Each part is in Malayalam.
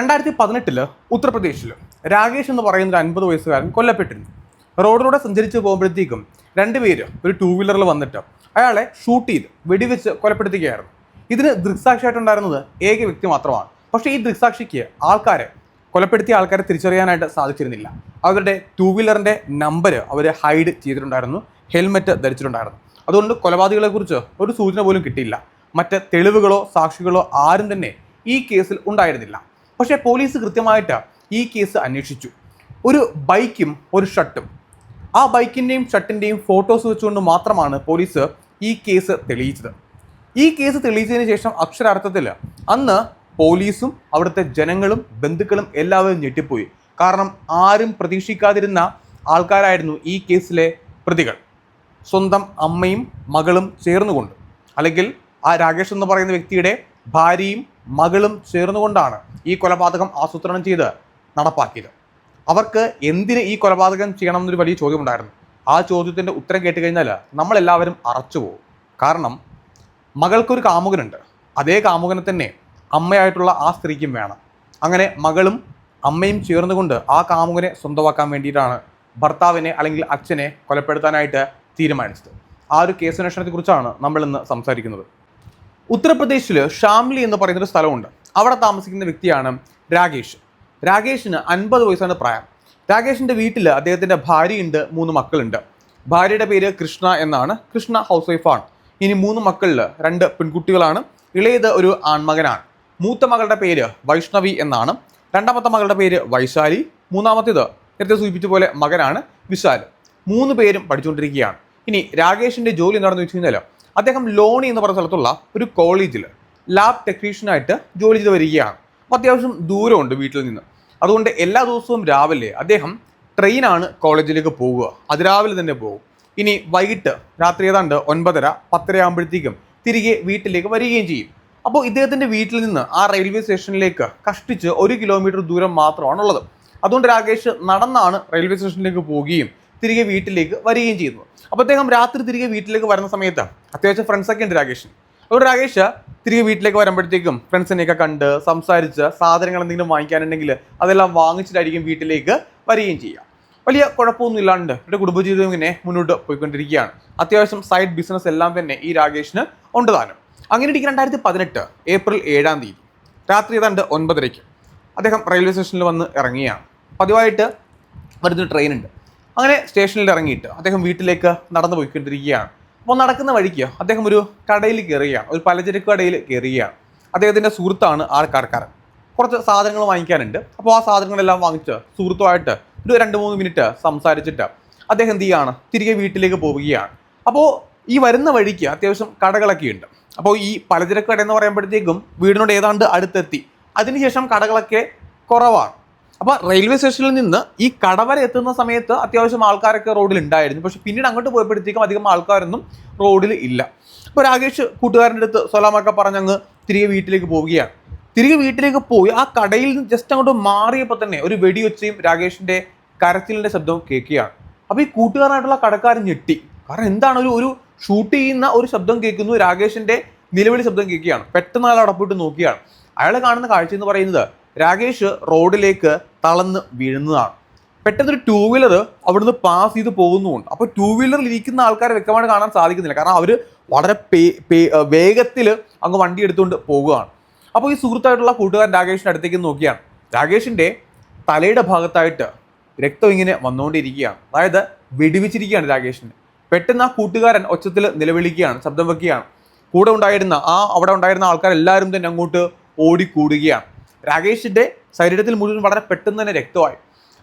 രണ്ടായിരത്തി പതിനെട്ടിൽ ഉത്തർപ്രദേശിൽ രാകേഷ് എന്ന് പറയുന്ന ഒരു അൻപത് വയസ്സുകാരൻ കൊല്ലപ്പെട്ടിരുന്നു. റോഡിലൂടെ സഞ്ചരിച്ച് പോകുമ്പോഴത്തേക്കും രണ്ടുപേര് ഒരു ടൂ വീലറിൽ വന്നിട്ട് അയാളെ ഷൂട്ട് ചെയ്ത് വെടിവെച്ച് കൊലപ്പെടുത്തുകയായിരുന്നു. ഇതിന് ദൃക്സാക്ഷിയായിട്ടുണ്ടായിരുന്നത് ഏക വ്യക്തി മാത്രമാണ്. പക്ഷേ ഈ ദൃക്സാക്ഷിക്ക് ആൾക്കാരെ കൊലപ്പെടുത്തിയ ആൾക്കാരെ തിരിച്ചറിയാനായിട്ട് സാധിച്ചിരുന്നില്ല. അവരുടെ ടൂ വീലറിന്റെ നമ്പർ അവർ ഹൈഡ് ചെയ്തിട്ടുണ്ടായിരുന്നു ഹെൽമെറ്റ് ധരിച്ചിട്ടുണ്ടായിരുന്നു. അതുകൊണ്ട് കൊലപാതകളെക്കുറിച്ച് ഒരു സൂചന പോലും കിട്ടിയില്ല. മറ്റ് തെളിവുകളോ സാക്ഷികളോ ആരും തന്നെ ഈ കേസിൽ ഉണ്ടായിരുന്നില്ല. പക്ഷേ പോലീസ് കൃത്യമായിട്ട് ഈ കേസ് അന്വേഷിച്ചു. ഒരു ബൈക്കും ഒരു ഷർട്ടും ആ ബൈക്കിന്റെയും ഷർട്ടിന്റെയും ഫോട്ടോസ് വെച്ചുകൊണ്ട് മാത്രമാണ് പോലീസ് ഈ കേസ് തെളിയിച്ചത്. ഈ കേസ് തെളിയിച്ചതിന് ശേഷം അക്ഷരാർത്ഥത്തിൽ അന്ന് പോലീസും അവിടുത്തെ ജനങ്ങളും ബന്ധുക്കളും എല്ലാവരും ഞെട്ടിപ്പോയി. കാരണം ആരും പ്രതീക്ഷിക്കാതിരുന്ന ആൾക്കാരായിരുന്നു ഈ കേസിലെ പ്രതികൾ. സ്വന്തം അമ്മയും മകളും ചേർന്നുകൊണ്ട്. അല്ലെങ്കിൽ ആ രാകേഷ് എന്ന് പറയുന്ന വ്യക്തിയുടെ ഭാര്യയും മകളും ചേർന്നുകൊണ്ടാണ് ഈ കൊലപാതകം ആസൂത്രണം ചെയ്ത് നടപ്പാക്കിയത്. അവർക്ക് എന്തിന് ഈ കൊലപാതകം ചെയ്യണം എന്നൊരു വലിയ ചോദ്യമുണ്ടായിരുന്നു. ആ ചോദ്യത്തിന്റെ ഉത്തരം കേട്ട് കഴിഞ്ഞാൽ നമ്മളെല്ലാവരും അറച്ചു പോകും. കാരണം മകൾക്കൊരു കാമുകനുണ്ട്. അതേ കാമുകനെ തന്നെ അമ്മയായിട്ടുള്ള ആ സ്ത്രീക്കും വേണം. അങ്ങനെ മകളും അമ്മയും ചേർന്നുകൊണ്ട് ആ കാമുകനെ സ്വന്തമാക്കാൻ വേണ്ടിയിട്ടാണ് ഭർത്താവിനെ അല്ലെങ്കിൽ അച്ഛനെ കൊലപ്പെടുത്താനായിട്ട് തീരുമാനിച്ചത്. ആ ഒരു കേസന്വേഷണത്തെക്കുറിച്ചാണ് നമ്മൾ ഇന്ന് സംസാരിക്കുന്നത്. ഉത്തർപ്രദേശിൽ ഷാംലി എന്ന് പറയുന്ന ഒരു സ്ഥലമുണ്ട്. അവിടെ താമസിക്കുന്ന വ്യക്തിയാണ് രാഗേഷ് രാഗേഷിന് അൻപത് വയസ്സാണ് പ്രായം. രാകേഷിന്റെ വീട്ടിൽ അദ്ദേഹത്തിന്റെ ഭാര്യയുണ്ട് മൂന്ന് മക്കളുണ്ട്. ഭാര്യയുടെ പേര് കൃഷ്ണ എന്നാണ്. കൃഷ്ണ ഹൗസ് വൈഫാണ് ഇനി മൂന്ന് മക്കളിൽ രണ്ട് പെൺകുട്ടികളാണ്. ഇളയത് ഒരു ആൺമകനാണ്. മൂത്ത മകളുടെ പേര് വൈഷ്ണവി എന്നാണ്. രണ്ടാമത്തെ മകളുടെ പേര് വൈശാലി. മൂന്നാമത്തേത് നേരത്തെ സൂചിപ്പിച്ച പോലെ മകനാണ് വിശാൽ. മൂന്ന് പേരും പഠിച്ചുകൊണ്ടിരിക്കുകയാണ്. ഇനി രാകേഷിന്റെ ജോലി എന്താണെന്ന് വെച്ച് കഴിഞ്ഞാൽ അദ്ദേഹം ലോണി എന്ന് പറഞ്ഞ സ്ഥലത്തുള്ള ഒരു കോളേജിൽ ലാബ് ടെക്നീഷ്യനായിട്ട് ജോലി ചെയ്ത് വരികയാണ്. അപ്പോൾ അത്യാവശ്യം ദൂരമുണ്ട് വീട്ടിൽ നിന്ന്. അതുകൊണ്ട് എല്ലാ ദിവസവും രാവിലെ അദ്ദേഹം ട്രെയിനാണ് കോളേജിലേക്ക് പോവുക. അതിരാവിലെ തന്നെ പോകും. ഇനി വൈകിട്ട് രാത്രി ഏതാണ്ട് ഒൻപതര പത്തര ആകുമ്പോഴത്തേക്കും തിരികെ വീട്ടിലേക്ക് വരികയും ചെയ്യും. അപ്പോൾ ഇദ്ദേഹത്തിന്റെ വീട്ടിൽ നിന്ന് ആ റെയിൽവേ സ്റ്റേഷനിലേക്ക് കഷ്ടിച്ച് ഒരു കിലോമീറ്റർ ദൂരം മാത്രമാണുള്ളത്. അതുകൊണ്ട് രാകേഷ് നടന്നാണ് റെയിൽവേ സ്റ്റേഷനിലേക്ക് പോവുകയും തിരികെ വീട്ടിലേക്ക് വരികയും ചെയ്യുന്നത്. അപ്പോൾ അദ്ദേഹം രാത്രി തിരികെ വീട്ടിലേക്ക് വരുന്ന സമയത്ത് അത്യാവശ്യം ഫ്രണ്ട്സൊക്കെ ഉണ്ട് രാകേഷ്. അതുകൊണ്ട് രാകേഷ് തിരികെ വീട്ടിലേക്ക് വരുമ്പോഴത്തേക്കും ഫ്രണ്ട്സിനെയൊക്കെ കണ്ട് സംസാരിച്ച് സാധനങ്ങൾ എന്തെങ്കിലും വാങ്ങിക്കാനുണ്ടെങ്കിൽ അതെല്ലാം വാങ്ങിച്ചിട്ടായിരിക്കും വീട്ടിലേക്ക് വരികയും ചെയ്യുക. വലിയ കുഴപ്പമൊന്നും ഇല്ലാണ്ട് എന്റെ കുടുംബജീവിതം ഇങ്ങനെ മുന്നോട്ട് പോയിക്കൊണ്ടിരിക്കുകയാണ്. അത്യാവശ്യം സൈഡ് ബിസിനസ് എല്ലാം തന്നെ ഈ രാകേഷിന് ഉണ്ട് താനും. അങ്ങനെ ഇരിക്കും രണ്ടായിരത്തി പതിനെട്ട് ഏപ്രിൽ ഏഴാം തീയതി രാത്രി ഏതാണ്ട് ഒൻപതരയ്ക്ക് അദ്ദേഹം റെയിൽവേ സ്റ്റേഷനിൽ വന്ന് ഇറങ്ങിയാണ് പതിവായിട്ട് വരുന്നൊരു ട്രെയിൻ ഉണ്ട്. അങ്ങനെ സ്റ്റേഷനിൽ ഇറങ്ങിയിട്ട് അദ്ദേഹം വീട്ടിലേക്ക് നടന്നു പോയിക്കൊണ്ടിരിക്കുകയാണ്. അപ്പോൾ നടക്കുന്ന വഴിക്ക് അദ്ദേഹം ഒരു കടയിൽ കയറുകയാണ്. ഒരു പലചരക്ക് കടയിൽ കയറുകയാണ്. അദ്ദേഹത്തിന്റെ സുഹൃത്താണ് ആൾക്കാർക്കാരൻ. കുറച്ച് സാധനങ്ങൾ വാങ്ങിക്കാനുണ്ട്. അപ്പോൾ ആ സാധനങ്ങളെല്ലാം വാങ്ങിച്ച് സുഹൃത്തുമായിട്ട് ഒരു രണ്ട് മൂന്ന് മിനിറ്റ് സംസാരിച്ചിട്ട് അദ്ദേഹം എന്ത് ചെയ്യുകയാണ്? തിരികെ വീട്ടിലേക്ക് പോവുകയാണ്. അപ്പോൾ ഈ വരുന്ന വഴിക്ക് അത്യാവശ്യം കടകളൊക്കെ ഉണ്ട്. അപ്പോൾ ഈ പലചരക്ക് കട എന്ന് പറയുമ്പോഴത്തേക്കും വീടിനോട് ഏതാണ്ട് അടുത്തെത്തി. അതിനുശേഷം കടകളൊക്കെ കുറവാണ്. അപ്പോൾ റെയിൽവേ സ്റ്റേഷനിൽ നിന്ന് ഈ കടവരെ എത്തുന്ന സമയത്ത് അത്യാവശ്യം ആൾക്കാരൊക്കെ റോഡിൽ ഉണ്ടായിരുന്നു പക്ഷെ പിന്നീട് അങ്ങോട്ട് പോയപ്പോഴത്തേക്കും അധികം ആൾക്കാരൊന്നും റോഡിൽ ഇല്ല. അപ്പോൾ രാകേഷ് കൂട്ടുകാരന്റെ അടുത്ത് സൊലാമൊക്കെ പറഞ്ഞങ്ങ് തിരികെ വീട്ടിലേക്ക് പോവുകയാണ്. തിരികെ വീട്ടിലേക്ക് പോയി ആ കടയിൽ നിന്ന് ജസ്റ്റ് അങ്ങോട്ട് മാറിയപ്പോൾ തന്നെ ഒരു വെടിവെച്ചയും രാകേഷിന്റെ കരച്ചിലിന്റെ ശബ്ദവും കേൾക്കുകയാണ്. അപ്പോൾ ഈ കൂട്ടുകാരനായിട്ടുള്ള കടക്കാരൻ ഞെട്ടി. കാരണം എന്താണ് ഒരു ഒരു ഷൂട്ട് ചെയ്യുന്ന ഒരു ശബ്ദം കേൾക്കുന്നു രാകേഷിന്റെ നിലവിളി ശബ്ദം കേൾക്കുകയാണ്. പെട്ടെന്ന് അയാൾ അവിടെ പോയിട്ട് നോക്കിയാണ്. അയാൾ കാണുന്ന കാഴ്ച എന്ന് പറയുന്നത് രാകേഷ് റോഡിലേക്ക് തളർന്ന് വീഴുന്നതാണ്. പെട്ടെന്ന് ഒരു ടൂ വീലർ അവിടുന്ന് പാസ് ചെയ്ത് പോകുന്നുമുണ്ട്. അപ്പോൾ ടൂ വീലറിൽ ഇരിക്കുന്ന ആൾക്കാരെ വ്യക്തമായിട്ട് കാണാൻ സാധിക്കുന്നില്ല. കാരണം അവർ വളരെ പേ പേ വേഗത്തിൽ അങ്ങ് വണ്ടി എടുത്തുകൊണ്ട് പോവുകയാണ് അപ്പോൾ ഈ സുഹൃത്തായിട്ടുള്ള കൂട്ടുകാരൻ രാകേഷിന്റെ അടുത്തേക്ക് നോക്കിയാണ്. രാകേഷിന്റെ തലയുടെ ഭാഗത്തായിട്ട് രക്തം ഇങ്ങനെ വന്നുകൊണ്ടിരിക്കുകയാണ്. അതായത് വെടിവെച്ചിരിക്കുകയാണ് രാകേഷിന്. പെട്ടെന്ന് ആ കൂട്ടുകാരൻ ഒച്ചത്തിൽ നിലവിളിക്കുകയാണ് ശബ്ദം വെക്കുകയാണ്. കൂടെ ഉണ്ടായിരുന്ന ആ അവിടെ ഉണ്ടായിരുന്ന ആൾക്കാരെല്ലാവരും തന്നെ അങ്ങോട്ട് ഓടിക്കൂടുകയാണ്. രാകേഷിന്റെ ശരീരത്തിൽ മുഴുവൻ വളരെ പെട്ടെന്ന് തന്നെ രക്തമായി.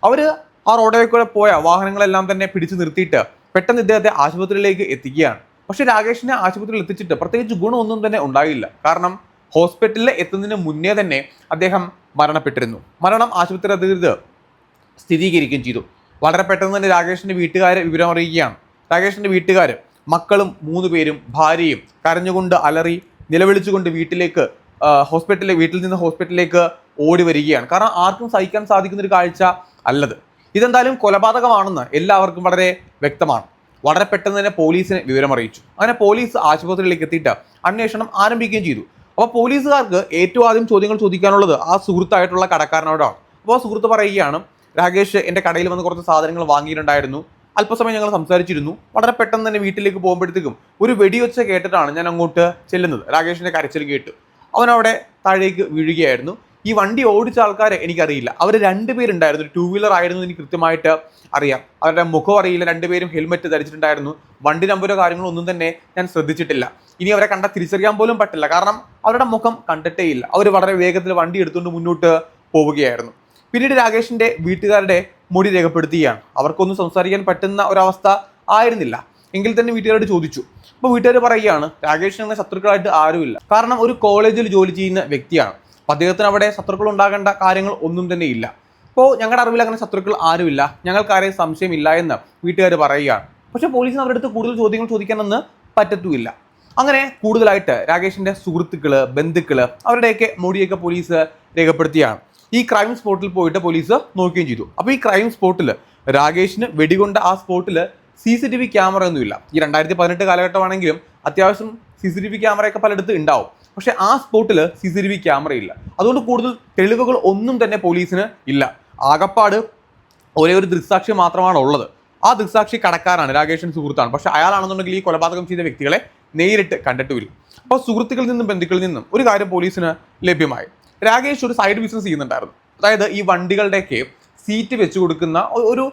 അവർ ആ റോഡിൽ കൂടെ പോയ വാഹനങ്ങളെല്ലാം തന്നെ പിടിച്ചു നിർത്തിയിട്ട് പെട്ടെന്ന് ഇദ്ദേഹത്തെ ആശുപത്രിയിലേക്ക് എത്തിക്കുകയാണ്. പക്ഷെ രാകേഷിനെ ആശുപത്രിയിൽ എത്തിച്ചിട്ട് പ്രത്യേകിച്ച് ഗുണമൊന്നും തന്നെ ഉണ്ടായില്ല. കാരണം ഹോസ്പിറ്റലിൽ എത്തുന്നതിന് മുന്നേ തന്നെ അദ്ദേഹം മരണപ്പെട്ടിരുന്നു. മരണം ആശുപത്രി അധികൃതർ സ്ഥിരീകരിക്കുകയും ചെയ്തു. വളരെ പെട്ടെന്ന് തന്നെ രാകേഷിന്റെ വീട്ടുകാരെ വിവരം അറിയിക്കുകയാണ്. രാകേഷിന്റെ വീട്ടുകാർ മക്കളും മൂന്ന് പേരും ഭാര്യയും കരഞ്ഞുകൊണ്ട് അലറി നിലവിളിച്ചുകൊണ്ട് വീട്ടിലേക്ക് ഹോസ്പിറ്റലിൽ വീട്ടിൽ നിന്ന് ഹോസ്പിറ്റലിലേക്ക് ഓടി വരികയാണ്. കാരണം ആർക്കും സഹിക്കാൻ സാധിക്കുന്ന ഒരു കാഴ്ച അല്ലത്. ഇതെന്തായാലും കൊലപാതകമാണെന്ന് എല്ലാവർക്കും വളരെ വ്യക്തമാണ്. വളരെ പെട്ടെന്ന് തന്നെ പോലീസിനെ വിവരം അറിയിച്ചു. അങ്ങനെ പോലീസ് ആശുപത്രിയിലേക്ക് എത്തിയിട്ട് അന്വേഷണം ആരംഭിക്കുകയും ചെയ്തു. അപ്പോൾ പോലീസുകാർക്ക് ഏറ്റവും ആദ്യം ചോദ്യങ്ങൾ ചോദിക്കാനുള്ളത് ആ സുഹൃത്തായിട്ടുള്ള കടക്കാരനോടാണ്. അപ്പോൾ ആ സുഹൃത്ത് പറയുകയാണ് രാകേഷ് എന്റെ കടയിൽ വന്ന് കുറച്ച് സാധനങ്ങൾ വാങ്ങിയിട്ടുണ്ടായിരുന്നു. അല്പസമയം ഞങ്ങൾ സംസാരിച്ചിരുന്നു. വളരെ പെട്ടെന്ന് തന്നെ വീട്ടിലേക്ക് പോകുമ്പോഴത്തേക്കും ഒരു വെടിവെച്ച കേട്ടിട്ടാണ് ഞാൻ അങ്ങോട്ട് ചെല്ലുന്നത്. രാകേഷിന്റെ കരച്ചിൽ കേട്ടു. അവൻ അവിടെ താഴേക്ക് വീഴുകയായിരുന്നു. ഈ വണ്ടി ഓടിച്ച ആൾക്കാരെ എനിക്കറിയില്ല. അവർ രണ്ടുപേരുണ്ടായിരുന്നു. ടൂ വീലർ ആയിരുന്നു എനിക്ക് കൃത്യമായിട്ട് അറിയാം. അവരുടെ മുഖം അറിയില്ല. രണ്ടുപേരും ഹെൽമെറ്റ് ധരിച്ചിട്ടുണ്ടായിരുന്നു. വണ്ടി നമ്പരോ കാര്യങ്ങളോ ഒന്നും തന്നെ ഞാൻ ശ്രദ്ധിച്ചിട്ടില്ല. ഇനി അവരെ കണ്ട തിരിച്ചറിയാൻ പോലും പറ്റില്ല. കാരണം അവരുടെ മുഖം കണ്ടിട്ടേ ഇല്ല. അവർ വളരെ വേഗത്തിൽ വണ്ടി എടുത്തുകൊണ്ട് മുന്നോട്ട് പോവുകയായിരുന്നു. പിന്നീട് രാകേഷിന്റെ വീട്ടുകാരുടെ മൊഴി രേഖപ്പെടുത്തുകയാണ്. അവർക്കൊന്നും സംസാരിക്കാൻ പറ്റുന്ന ഒരവസ്ഥ ആയിരുന്നില്ല. എങ്കിൽ തന്നെ വീട്ടുകാരോട് ചോദിച്ചു. അപ്പോൾ വീട്ടുകാർ പറയുകയാണ് രാകേഷിന് എന്ന ശത്രുക്കളായിട്ട് ആരുമില്ല. കാരണം ഒരു കോളേജിൽ ജോലി ചെയ്യുന്ന വ്യക്തിയാണ്. അപ്പോൾ അദ്ദേഹത്തിന് അവിടെ ശത്രുക്കൾ ഉണ്ടാകേണ്ട കാര്യങ്ങൾ ഒന്നും തന്നെ ഇല്ല. അപ്പോൾ ഞങ്ങളുടെ അറിവിൽ അങ്ങനെ ശത്രുക്കൾ ആരുമില്ല. ഞങ്ങൾക്കാരെയും സംശയമില്ല എന്ന് വീട്ടുകാർ പറയുകയാണ്. പക്ഷെ പോലീസിന് അവരുടെ അടുത്ത് കൂടുതൽ ചോദ്യങ്ങൾ ചോദിക്കാനൊന്ന് പറ്റത്തുമില്ല. അങ്ങനെ കൂടുതലായിട്ട് രാകേഷിന്റെ സുഹൃത്തുക്കൾ ബന്ധുക്കൾ അവരുടെയൊക്കെ മൊഴിയൊക്കെ പോലീസ് രേഖപ്പെടുത്തിയാണ്. ഈ ക്രൈം സ്പോട്ടിൽ പോയിട്ട് പോലീസ് നോക്കുകയും ചെയ്തു. അപ്പോൾ ഈ ക്രൈം സ്പോട്ടിൽ രാകേഷിന് വെടികൊണ്ട ആ സ്പോട്ടിൽ C C T V camera ഒന്നുമില്ല ഈ രണ്ടായിരത്തി പതിനെട്ട് കാലഘട്ടമാണെങ്കിലും അത്യാവശ്യം സി സി ടി വി ക്യാമറയൊക്കെ പലയിടത്ത് ഉണ്ടാവും. പക്ഷേ ആ സ്പോട്ടിൽ C C T V camera ഇല്ല അതുകൊണ്ട് കൂടുതൽ തെളിവുകൾ ഒന്നും തന്നെ പോലീസിന് ഇല്ല. ആകപ്പാട് ഒരേ ഒരു ദൃക്സാക്ഷി മാത്രമാണ് ഉള്ളത്. ആ ദൃക്സാക്ഷി കടക്കാരാണ് രാകേഷൻ സുഹൃത്താണ്. പക്ഷേ അയാളാണെന്നുണ്ടെങ്കിൽ ഈ കൊലപാതകം ചെയ്ത വ്യക്തികളെ നേരിട്ട് കണ്ടിട്ടുമില്ല അപ്പോൾ സുഹൃത്തുക്കളിൽ നിന്നും ബന്ധുക്കളിൽ നിന്നും ഒരു കാര്യം പോലീസിന് ലഭ്യമായി. രാകേഷ് ഒരു സൈഡ് ബിസിനസ് ചെയ്യുന്നുണ്ടായിരുന്നു. അതായത് ഈ വണ്ടികളുടെയൊക്കെ സീറ്റ് വെച്ച് കൊടുക്കുന്ന ഒരു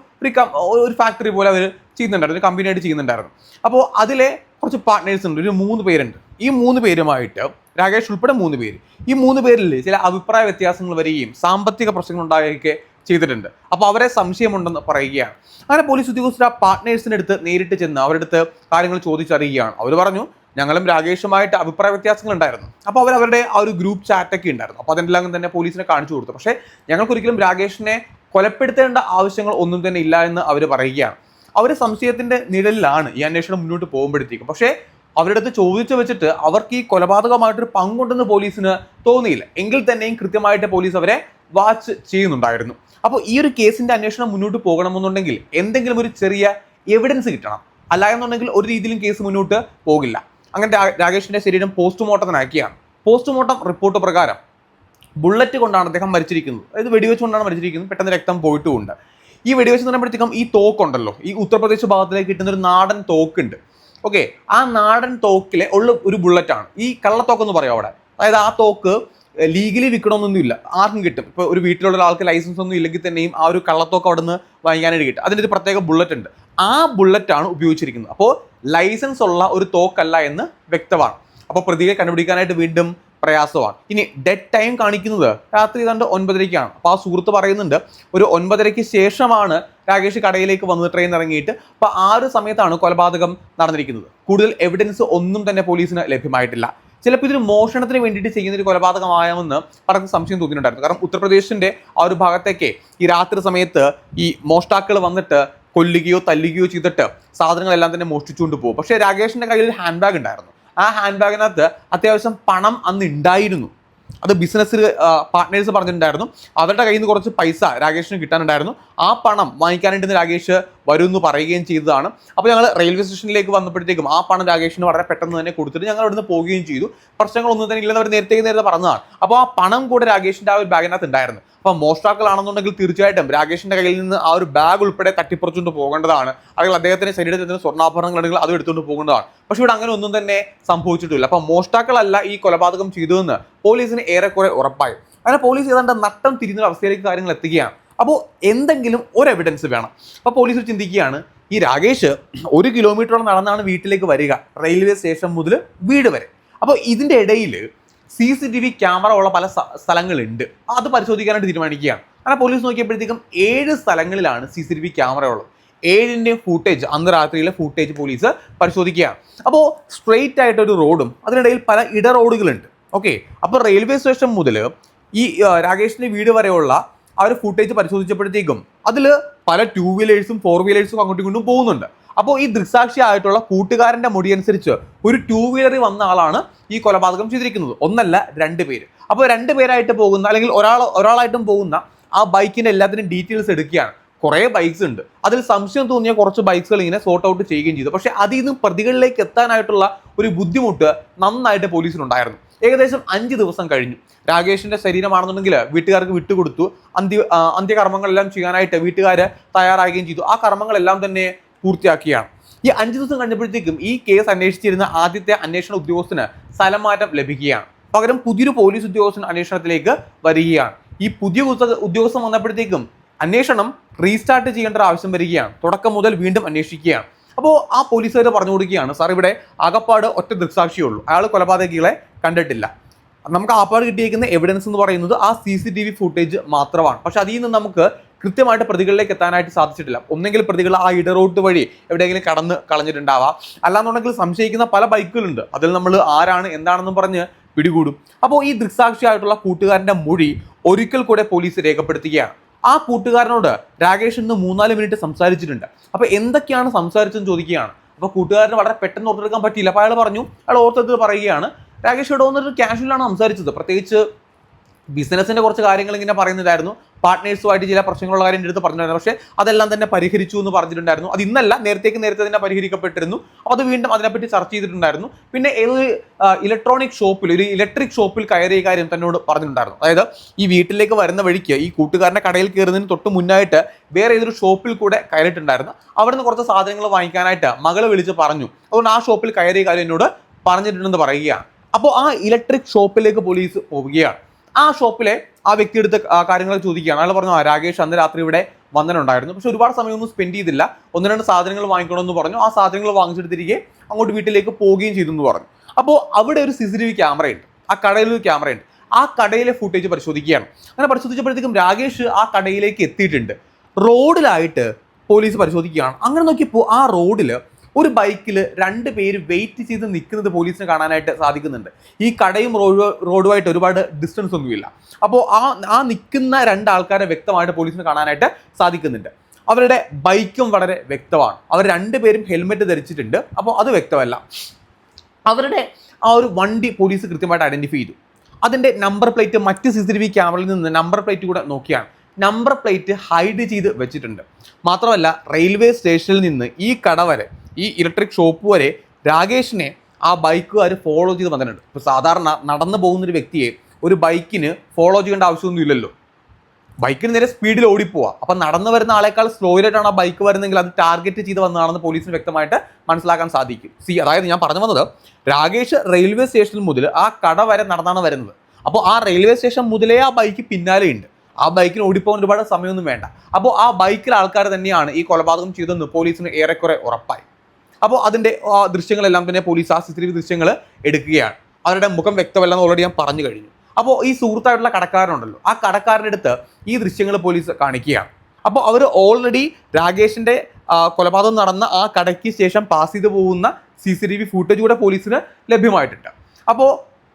ഒരു ഫാക്ടറി പോലെ അവർ ചെയ്യുന്നുണ്ടായിരുന്നു ഒരു കമ്പനിയായിട്ട് ചെയ്യുന്നുണ്ടായിരുന്നു. അപ്പോൾ അതിലെ കുറച്ച് പാർട്ട്നേഴ്സ് ഉണ്ട് ഒരു മൂന്ന് പേരുണ്ട്. ഈ മൂന്ന് പേരുമായിട്ട് രാകേഷ് ഉൾപ്പെടെ മൂന്ന് പേര്. ഈ മൂന്ന് പേരിൽ ചില അഭിപ്രായ വ്യത്യാസങ്ങൾ വരികയും സാമ്പത്തിക പ്രശ്നങ്ങൾ ഉണ്ടാകുകയൊക്കെ ചെയ്തിട്ടുണ്ട്. അപ്പോൾ അവരെ സംശയമുണ്ടെന്ന് പറയുകയാണ്. അങ്ങനെ പോലീസ് ഉദ്യോഗസ്ഥർ ആ പാർട്ട്നേഴ്സിന്റെ അടുത്ത് നേരിട്ട് ചെന്ന് അവരുടെ അടുത്ത് കാര്യങ്ങൾ ചോദിച്ചറിയുകയാണ്. അവർ പറഞ്ഞു ഞങ്ങളും രാകേഷുമായിട്ട് അഭിപ്രായ വ്യത്യാസങ്ങൾ ഉണ്ടായിരുന്നു. അപ്പോൾ അവർ അവരുടെ ആ ഒരു ഗ്രൂപ്പ് ചാറ്റൊക്കെ ഉണ്ടായിരുന്നു. അപ്പോൾ അതെല്ലാം തന്നെ പോലീസിനെ കാണിച്ചു കൊടുത്തു. പക്ഷേ ഞങ്ങൾക്കൊരിക്കലും രാകേഷിനെ കൊലപ്പെടുത്തേണ്ട ആവശ്യങ്ങൾ ഒന്നും തന്നെ ഇല്ല എന്ന് അവർ പറയുകയാണ്. അവർ സംശയത്തിന്റെ നിഴലിലാണ് ഈ അന്വേഷണം മുന്നോട്ട് പോകുമ്പോഴത്തേക്കും. പക്ഷേ അവരുടെ അടുത്ത് ചോദിച്ചു വെച്ചിട്ട് അവർക്ക് ഈ കൊലപാതകമായിട്ടൊരു പങ്കുണ്ടെന്ന് പോലീസിന് തോന്നിയില്ല. എങ്കിൽ തന്നെയും കൃത്യമായിട്ട് പോലീസ് അവരെ വാച്ച് ചെയ്യുന്നുണ്ടായിരുന്നു. അപ്പോൾ ഈ ഒരു കേസിന്റെ അന്വേഷണം മുന്നോട്ട് പോകണമെന്നുണ്ടെങ്കിൽ എന്തെങ്കിലും ഒരു ചെറിയ എവിഡൻസ് കിട്ടണം. അല്ല എന്നുണ്ടെങ്കിൽ ഒരു രീതിയിലും കേസ് മുന്നോട്ട് പോകില്ല. അങ്ങനെ രാകേഷിന്റെ ശരീരം പോസ്റ്റ്മോർട്ടത്തിനാക്കിയാണ് പോസ്റ്റ്മോർട്ടം റിപ്പോർട്ട് പ്രകാരം ബുള്ളറ്റ് കൊണ്ടാണ് അദ്ദേഹം മരിച്ചിരിക്കുന്നത്. അതായത് വെടിവെച്ചുകൊണ്ടാണ് മരിച്ചിരിക്കുന്നത്. പെട്ടെന്ന് രക്തം പോയിട്ടുമുണ്ട്. ഈ വെടിവെച്ച് പറയുമ്പോഴത്തേക്കും ഈ തോക്കുണ്ടല്ലോ ഈ ഉത്തർപ്രദേശ് ഭാഗത്തിലേക്ക് കിട്ടുന്ന ഒരു നാടൻ തോക്കുണ്ട്. ഓക്കെ ആ നാടൻ തോക്കിലെ ഉള്ള ഒരു ബുള്ളറ്റാണ് ഈ കള്ളത്തോക്ക് എന്ന് പറയാം അവിടെ. അതായത് ആ തോക്ക് ലീഗലി വിൽക്കണമെന്നൊന്നുമില്ല ആർക്കും കിട്ടും. ഇപ്പോൾ ഒരു വീട്ടിലുള്ള ഒരാൾക്ക് ലൈസൻസ് ഒന്നും ഇല്ലെങ്കിൽ തന്നെയും ആ ഒരു കള്ളത്തോക്ക് അവിടെ നിന്ന് വാങ്ങിക്കാനായിട്ട് കിട്ടും. അതിന്റെ ഒരു പ്രത്യേക ബുള്ളറ്റ് ഉണ്ട്. ആ ബുള്ളറ്റാണ് ഉപയോഗിച്ചിരിക്കുന്നത്. അപ്പോൾ ലൈസൻസ് ഉള്ള ഒരു തോക്കല്ല എന്ന് വ്യക്തമാണ്. അപ്പോൾ പ്രതിയെ കണ്ടുപിടിക്കാനായിട്ട് വീണ്ടും പ്രയാസമാണ്. ഇനി ഡെഡ് ടൈം കാണിക്കുന്നത് രാത്രി ഏതാണ്ട് ഒൻപതരയ്ക്കാണ്. അപ്പോൾ ആ സുഹൃത്ത് പറയുന്നുണ്ട് ഒരു ഒൻപതരയ്ക്ക് ശേഷമാണ് രാകേഷ് കടയിലേക്ക് വന്നത് ട്രെയിൻ ഇറങ്ങിയിട്ട്. അപ്പോൾ ആ ഒരു സമയത്താണ് കൊലപാതകം നടന്നിരിക്കുന്നത്. കൂടുതൽ എവിഡൻസ് ഒന്നും തന്നെ പോലീസിന് ലഭ്യമായിട്ടില്ല. ചിലപ്പോൾ ഇതൊരു മോഷണത്തിന് വേണ്ടിയിട്ട് ചെയ്യുന്ന ഒരു കൊലപാതകമായെന്ന് പലർക്കും സംശയം തോന്നിയിട്ടുണ്ടായിരുന്നു. കാരണം ഉത്തർപ്രദേശിന്റെ ആ ഒരു ഭാഗത്തേക്ക് ഈ രാത്രി സമയത്ത് ഈ മോഷ്ടാക്കൾ വന്നിട്ട് കൊല്ലുകയോ തല്ലുകയോ ചെയ്തിട്ട് സാധനങ്ങളെല്ലാം തന്നെ മോഷ്ടിച്ചുകൊണ്ട് പോകും. പക്ഷേ രാകേഷിന്റെ കയ്യിൽ ഒരു ഹാൻഡ് ബാഗ് ഉണ്ടായിരുന്നു. ആ ഹാൻഡ് ബാഗിനകത്ത് അത്യാവശ്യം പണം അന്ന് ഉണ്ടായിരുന്നു അത് ബിസിനസ് പാർട്ട്നേഴ്സ് പറഞ്ഞിട്ടുണ്ടായിരുന്നു. അവരുടെ കയ്യിൽ നിന്ന് കുറച്ച് പൈസ രാകേഷിന് കിട്ടാനുണ്ടായിരുന്നു. ആ പണം വാങ്ങിക്കാനായിട്ട് രാകേഷ് വരും എന്ന് പറയുകയും ചെയ്തതാണ്. അപ്പോൾ ഞങ്ങൾ റെയിൽവേ സ്റ്റേഷനിലേക്ക് വന്നപ്പോഴത്തേക്കും ആ പണം രാകേഷിന് വളരെ പെട്ടെന്ന് തന്നെ കൊടുത്തിട്ട് ഞങ്ങൾ അവിടുന്ന് പോവുകയും ചെയ്തു. പ്രശ്നങ്ങളൊന്നും തന്നെ ഇല്ലെന്ന് അവർ നേരത്തെ നേരത്തെ പറഞ്ഞതാണ്. അപ്പോൾ ആ പണം കൂടെ രാകേഷിന്റെ ആ ഒരു ബാഗിനകത്ത് ഉണ്ടായിരുന്നു. അപ്പോൾ മോഷ്ടാക്കളാണെന്നുണ്ടെങ്കിൽ തീർച്ചയായിട്ടും രാകേഷിന്റെ കയ്യിൽ നിന്ന് ആ ഒരു ബാഗ് ഉൾപ്പെടെ തട്ടിപ്പറിച്ചുകൊണ്ട് പോകേണ്ടതാണ്. അല്ലെങ്കിൽ അദ്ദേഹത്തിന്റെ ശരീരത്തിൽ നിന്ന് സ്വർണാഭരണങ്ങൾ ഉണ്ടെങ്കിൽ അത് എടുത്തുകൊണ്ട് പോകേണ്ടതാണ് പക്ഷെ ഇവിടെ അങ്ങനെ ഒന്നും തന്നെ സംഭവിച്ചിട്ടില്ല. അപ്പോൾ മോഷ്ടാക്കളല്ല ഈ കൊലപാതകം ചെയ്തതെന്ന് പോലീസിന് ഏറെക്കുറെ ഉറപ്പായി. അങ്ങനെ പോലീസ് ഏതാണ്ട് നട്ടം തിരിഞ്ഞ അവസ്ഥയിലേക്ക് കാര്യങ്ങൾ എത്തുകയാണ്. അപ്പോൾ എന്തെങ്കിലും ഒരു എവിഡൻസ് വേണം. അപ്പോൾ പോലീസ് ചിന്തിക്കുകയാണ് ഈ രാകേഷ് ഒരു കിലോമീറ്ററോളം നടന്നാണ് വീട്ടിലേക്ക് വരിക റെയിൽവേ സ്റ്റേഷൻ മുതൽ വീട് വരെ. അപ്പോൾ ഇതിന്റെ ഇടയിൽ C C T V camera ഉള്ള പല സ്ഥലങ്ങളുണ്ട്. അത് പരിശോധിക്കാനായിട്ട് തീരുമാനിക്കുകയാണ്. അങ്ങനെ പോലീസ് നോക്കിയപ്പോഴത്തേക്കും ഏഴ് സ്ഥലങ്ങളിലാണ് C C T V camera ഉള്ളത്. ഏഴിന്റെയും ഫൂട്ടേജ് അന്ന് രാത്രിയിലെ ഫൂട്ടേജ് പോലീസ് പരിശോധിക്കുകയാണ്. അപ്പോൾ സ്ട്രെയിറ്റ് ആയിട്ടൊരു റോഡും അതിനിടയിൽ പല ഇട റോഡുകളുണ്ട് ഓക്കെ അപ്പോൾ റെയിൽവേ സ്റ്റേഷൻ മുതൽ ഈ രാകേഷിന്റെ വീട് വരെയുള്ള ആ ഒരു ഫുട്ടേജ് പരിശോധിച്ചപ്പോഴത്തേക്കും അതിൽ പല ടൂ വീലേഴ്സും ഫോർ വീലേഴ്സും അങ്ങോട്ടും ഇങ്ങോട്ടും പോകുന്നുണ്ട്. അപ്പോൾ ഈ ദൃക്സാക്ഷി ആയിട്ടുള്ള കൂട്ടുകാരന്റെ മൊഴി അനുസരിച്ച് ഒരു ടൂ വീലറിൽ വന്ന ആളാണ് ഈ കൊലപാതകം ചെയ്തിരിക്കുന്നത്. ഒന്നല്ല രണ്ട് പേര്. അപ്പോൾ രണ്ട് പേരായിട്ട് പോകുന്ന അല്ലെങ്കിൽ ഒരാൾ ഒരാളായിട്ടും പോകുന്ന ആ ബൈക്കിന്റെ എല്ലാത്തിനും ഡീറ്റെയിൽസ് എടുക്കുകയാണ്. കുറേ ബൈക്സ് ഉണ്ട്. അതിൽ സംശയം തോന്നിയ കുറച്ച് ബൈക്സുകൾ ഇങ്ങനെ സോർട്ട് ഔട്ട് ചെയ്യുകയും ചെയ്തു. പക്ഷേ അതിൽ നിന്നും പ്രതികളിലേക്ക് എത്താനായിട്ടുള്ള ഒരു ബുദ്ധിമുട്ട് നന്നായിട്ട് പോലീസിനുണ്ടായിരുന്നു. ഏകദേശം അഞ്ച് ദിവസം കഴിഞ്ഞു. രാകേഷിന്റെ ശരീരമാണെന്നുണ്ടെങ്കിൽ വീട്ടുകാർക്ക് വിട്ടുകൊടുത്തു. അന്ത്യ അന്ത്യകർമ്മങ്ങളെല്ലാം ചെയ്യാനായിട്ട് വീട്ടുകാർ തയ്യാറാകുകയും ചെയ്തു. ആ കർമ്മങ്ങളെല്ലാം തന്നെ പൂർത്തിയാക്കിയാണ്. ഈ അഞ്ച് ദിവസം കഴിഞ്ഞപ്പോഴത്തേക്കും ഈ കേസ് അന്വേഷിച്ചിരുന്ന ആദ്യത്തെ അന്വേഷണ ഉദ്യോഗസ്ഥന് സ്ഥലമാറ്റം ലഭിക്കുകയാണ്. പകരം പുതിയൊരു പോലീസ് ഉദ്യോഗസ്ഥൻ അന്വേഷണത്തിലേക്ക് വരികയാണ്. ഈ പുതിയ ഉദ്യോഗസ്ഥൻ വന്നപ്പോഴത്തേക്കും അന്വേഷണം റീസ്റ്റാർട്ട് ചെയ്യേണ്ട ഒരു ആവശ്യം വരികയാണ്. തുടക്കം മുതൽ വീണ്ടും അന്വേഷിക്കുകയാണ്. അപ്പോൾ ആ പോലീസുകാർ പറഞ്ഞു കൊടുക്കുകയാണ് സാർ ഇവിടെ അകപ്പാട് ഒറ്റ ദൃക്സാക്ഷിയുള്ളൂ അയാൾ കൊലപാതകികളെ കണ്ടിട്ടില്ല. നമുക്ക് ആപ്പാട് കിട്ടിയേക്കുന്ന എവിഡൻസ് എന്ന് പറയുന്നത് ആ C C T V footage മാത്രമാണ്. പക്ഷെ അതിൽ നിന്ന് നമുക്ക് കൃത്യമായിട്ട് പ്രതികളിലേക്ക് എത്താനായിട്ട് സാധിച്ചിട്ടില്ല. ഒന്നെങ്കിൽ പ്രതികൾ ആ ഇടറോട്ട് വഴി എവിടെയെങ്കിലും കടന്ന് കളഞ്ഞിട്ടുണ്ടാവാം. അല്ലാന്നുണ്ടെങ്കിൽ സംശയിക്കുന്ന പല ബൈക്കുകളുണ്ട്. അതിൽ നമ്മൾ ആരാണ് എന്താണെന്നും പറഞ്ഞ് പിടികൂടും. അപ്പോൾ ഈ ദൃക്സാക്ഷിയായിട്ടുള്ള കൂട്ടുകാരന്റെ മൊഴി ഒരിക്കൽ കൂടെ പോലീസ് രേഖപ്പെടുത്തുകയാണ്. ആ കൂട്ടുകാരനോട് രാകേഷ് ഇന്ന് മൂന്നാൽ മിനിറ്റ് സംസാരിച്ചിട്ടുണ്ട്. അപ്പോൾ എന്തൊക്കെയാണ് സംസാരിച്ചെന്ന് ചോദിക്കുകയാണ്. അപ്പോൾ കൂട്ടുകാരന് വളരെ പെട്ടെന്ന് ഓർത്തെടുക്കാൻ പറ്റിയില്ല. അപ്പോൾ അയാൾ പറഞ്ഞു അയാൾ ഓർത്തെടുത്ത് പറയുകയാണ് രാകേഷ് ഇവിടെ വന്നിട്ട് കാഷ്വലാണ് സംസാരിച്ചത്. പ്രത്യേകിച്ച് ബിസിനസിന്റെ കുറച്ച് കാര്യങ്ങൾ ഇങ്ങനെ പറയുന്നുണ്ടായിരുന്നു പാർട്ട്നേഴ്സുമായിട്ട് ചില പ്രശ്നങ്ങളുള്ള കാര്യം എന്റെ അടുത്ത് പറഞ്ഞിട്ടുണ്ടായിരുന്നു. പക്ഷേ അതെല്ലാം തന്നെ പരിഹരിച്ചു എന്ന് പറഞ്ഞിട്ടുണ്ടായിരുന്നു. അത് ഇന്നല്ല നേരത്തേക്ക് നേരത്തെ തന്നെ പരിഹരിക്കപ്പെട്ടിരുന്നു. അപ്പോൾ അത് വീണ്ടും അതിനെപ്പറ്റി ചർച്ച ചെയ്തിട്ടുണ്ടായിരുന്നു. പിന്നെ ഏത് ഇലക്ട്രോണിക് ഷോപ്പിൽ ഒരു ഇലക്ട്രിക് ഷോപ്പിൽ കയറിയ കാര്യം തന്നോട് പറഞ്ഞിട്ടുണ്ടായിരുന്നു. അതായത് ഈ വീട്ടിലേക്ക് വരുന്ന വഴിക്ക് ഈ കൂട്ടുകാരന്റെ കടയിൽ കയറുന്നതിന് തൊട്ട് മുന്നായിട്ട് വേറെ ഏതൊരു ഷോപ്പിൽ കൂടെ കയറിയിട്ടുണ്ടായിരുന്നു. അവിടുന്ന് കുറച്ച് സാധനങ്ങൾ വാങ്ങിക്കാനായിട്ട് മകളെ വിളിച്ച് പറഞ്ഞു. അതുകൊണ്ട് ആ ഷോപ്പിൽ കയറിയ കാര്യം എന്നോട് പറഞ്ഞിട്ടുണ്ടെന്ന് പറയുകയാണ്. അപ്പോൾ ആ ഇലക്ട്രിക് ഷോപ്പിലേക്ക് പോലീസ് പോവുകയാണ്. ആ ഷോപ്പിലെ ആ വ്യക്തി എടുത്ത് കാര്യങ്ങൾ ചോദിക്കുകയാണ്. അയാൾ പറഞ്ഞു "ആ, രാകേഷ് അന്ന് രാത്രി ഇവിടെ വന്നിട്ടുണ്ടായിരുന്നു പക്ഷെ ഒരുപാട് സമയമൊന്നും സ്പെൻഡ് ചെയ്തില്ല. ഒന്ന് രണ്ട് സാധനങ്ങൾ വാങ്ങിക്കണമെന്ന് പറഞ്ഞു. ആ സാധനങ്ങൾ വാങ്ങിച്ചിട്ട് അങ്ങോട്ട് വീട്ടിലേക്ക് പോവുകയും ചെയ്തു എന്ന് പറഞ്ഞു. അപ്പോൾ അവിടെ ഒരു സി സി ടി വി ക്യാമറയുണ്ട് ആ കടയിൽ ഒരു ക്യാമറയുണ്ട് ആ കടയിലെ ഫുട്ടേജ് പരിശോധിക്കുകയാണ്. അങ്ങനെ പരിശോധിച്ചപ്പോഴത്തേക്കും രാകേഷ് ആ കടയിലേക്ക് എത്തിയിട്ടുണ്ട്. റോഡിലായിട്ട് പോലീസ് പരിശോധിക്കുകയാണ്. അങ്ങനെ നോക്കിയപ്പോൾ ആ റോഡിൽ ഒരു ബൈക്കിൽ രണ്ട് പേര് വെയിറ്റ് ചെയ്ത് നിൽക്കുന്നത് പോലീസിന് കാണാനായിട്ട് സാധിക്കുന്നുണ്ട്. ഈ കടയും റോഡ് റോഡുമായിട്ട് ഒരുപാട് ഡിസ്റ്റൻസ് ഒന്നുമില്ല. അപ്പോൾ ആ ആ നിൽക്കുന്ന രണ്ട് ആൾക്കാരെ വ്യക്തമായിട്ട് പോലീസിന് കാണാനായിട്ട് സാധിക്കുന്നുണ്ട്. അവരുടെ ബൈക്കും വളരെ വ്യക്തമാണ്. അവർ രണ്ടുപേരും ഹെൽമെറ്റ് ധരിച്ചിട്ടുണ്ട്. അപ്പോൾ അത് വ്യക്തമല്ല. അവരുടെ ആ ഒരു വണ്ടി പോലീസ് കൃത്യമായിട്ട് ഐഡന്റിഫൈ ചെയ്തു. അതിന്റെ നമ്പർ പ്ലേറ്റ് മറ്റ് സി സി ടി വി ക്യാമറയിൽ നിന്ന് നമ്പർ പ്ലേറ്റ് കൂടെ നോക്കിയാണ്. നമ്പർ പ്ലേറ്റ് ഹൈഡ് ചെയ്ത് വെച്ചിട്ടുണ്ട്. മാത്രമല്ല റെയിൽവേ സ്റ്റേഷനിൽ നിന്ന് ഈ കട വരെ ഈ ഇലക്ട്രിക് ഷോപ്പ് വരെ രാകേഷിനെ ആ ബൈക്കുകാർ ഫോളോ ചെയ്ത് വന്നിട്ടുണ്ട്. ഇപ്പോൾ സാധാരണ നടന്നു പോകുന്നൊരു വ്യക്തിയെ ഒരു ബൈക്കിന് ഫോളോ ചെയ്യേണ്ട ആവശ്യമൊന്നും ഇല്ലല്ലോ. ബൈക്കിന് നേരെ സ്പീഡിൽ ഓടിപ്പോവാ. അപ്പം നടന്നു വരുന്ന ആളേക്കാൾ സ്ലോയിലായിട്ടാണ് ആ ബൈക്ക് വരുന്നെങ്കിൽ അത് ടാർഗറ്റ് ചെയ്ത് വന്നതാണെന്ന് പോലീസിന് വ്യക്തമായിട്ട് മനസ്സിലാക്കാൻ സാധിക്കും. സി അതായത് ഞാൻ പറഞ്ഞു വന്നത് രാകേഷ് റെയിൽവേ സ്റ്റേഷൻ മുതൽ ആ കട വരെ നടന്നാണ് വരുന്നത്. അപ്പോൾ ആ റെയിൽവേ സ്റ്റേഷൻ മുതലേ ആ ബൈക്ക് പിന്നാലെ ഉണ്ട്. ആ ബൈക്കിന് ഓടിപ്പോകാൻ ഒരുപാട് സമയമൊന്നും വേണ്ട. അപ്പോൾ ആ ബൈക്കിൽ ആൾക്കാർ തന്നെയാണ് ഈ കൊലപാതകം ചെയ്തതെന്ന് പോലീസിന് ഏറെക്കുറെ ഉറപ്പായി. അപ്പോൾ അതിന്റെ ദൃശ്യങ്ങളെല്ലാം തന്നെ പോലീസ് ആ സി സി ടി വി ദൃശ്യങ്ങൾ എടുക്കുകയാണ്. അവരുടെ മുഖം വ്യക്തമല്ലെന്ന് ഓൾറെഡി ഞാൻ പറഞ്ഞു കഴിഞ്ഞു. അപ്പോൾ ഈ സുഹൃത്തായിട്ടുള്ള കടക്കാരനുണ്ടല്ലോ ആ കടക്കാരന്റെ അടുത്ത് ഈ ദൃശ്യങ്ങൾ പോലീസ് കാണിക്കുകയാണ്. അപ്പോൾ അവർ ഓൾറെഡി രാകേഷിന്റെ കൊലപാതകം നടന്ന ആ കടയ്ക്ക് ശേഷം പാസ് ചെയ്തു പോകുന്ന C C T V footage കൂടെ പോലീസിന് ലഭ്യമായിട്ടുണ്ട്. അപ്പോൾ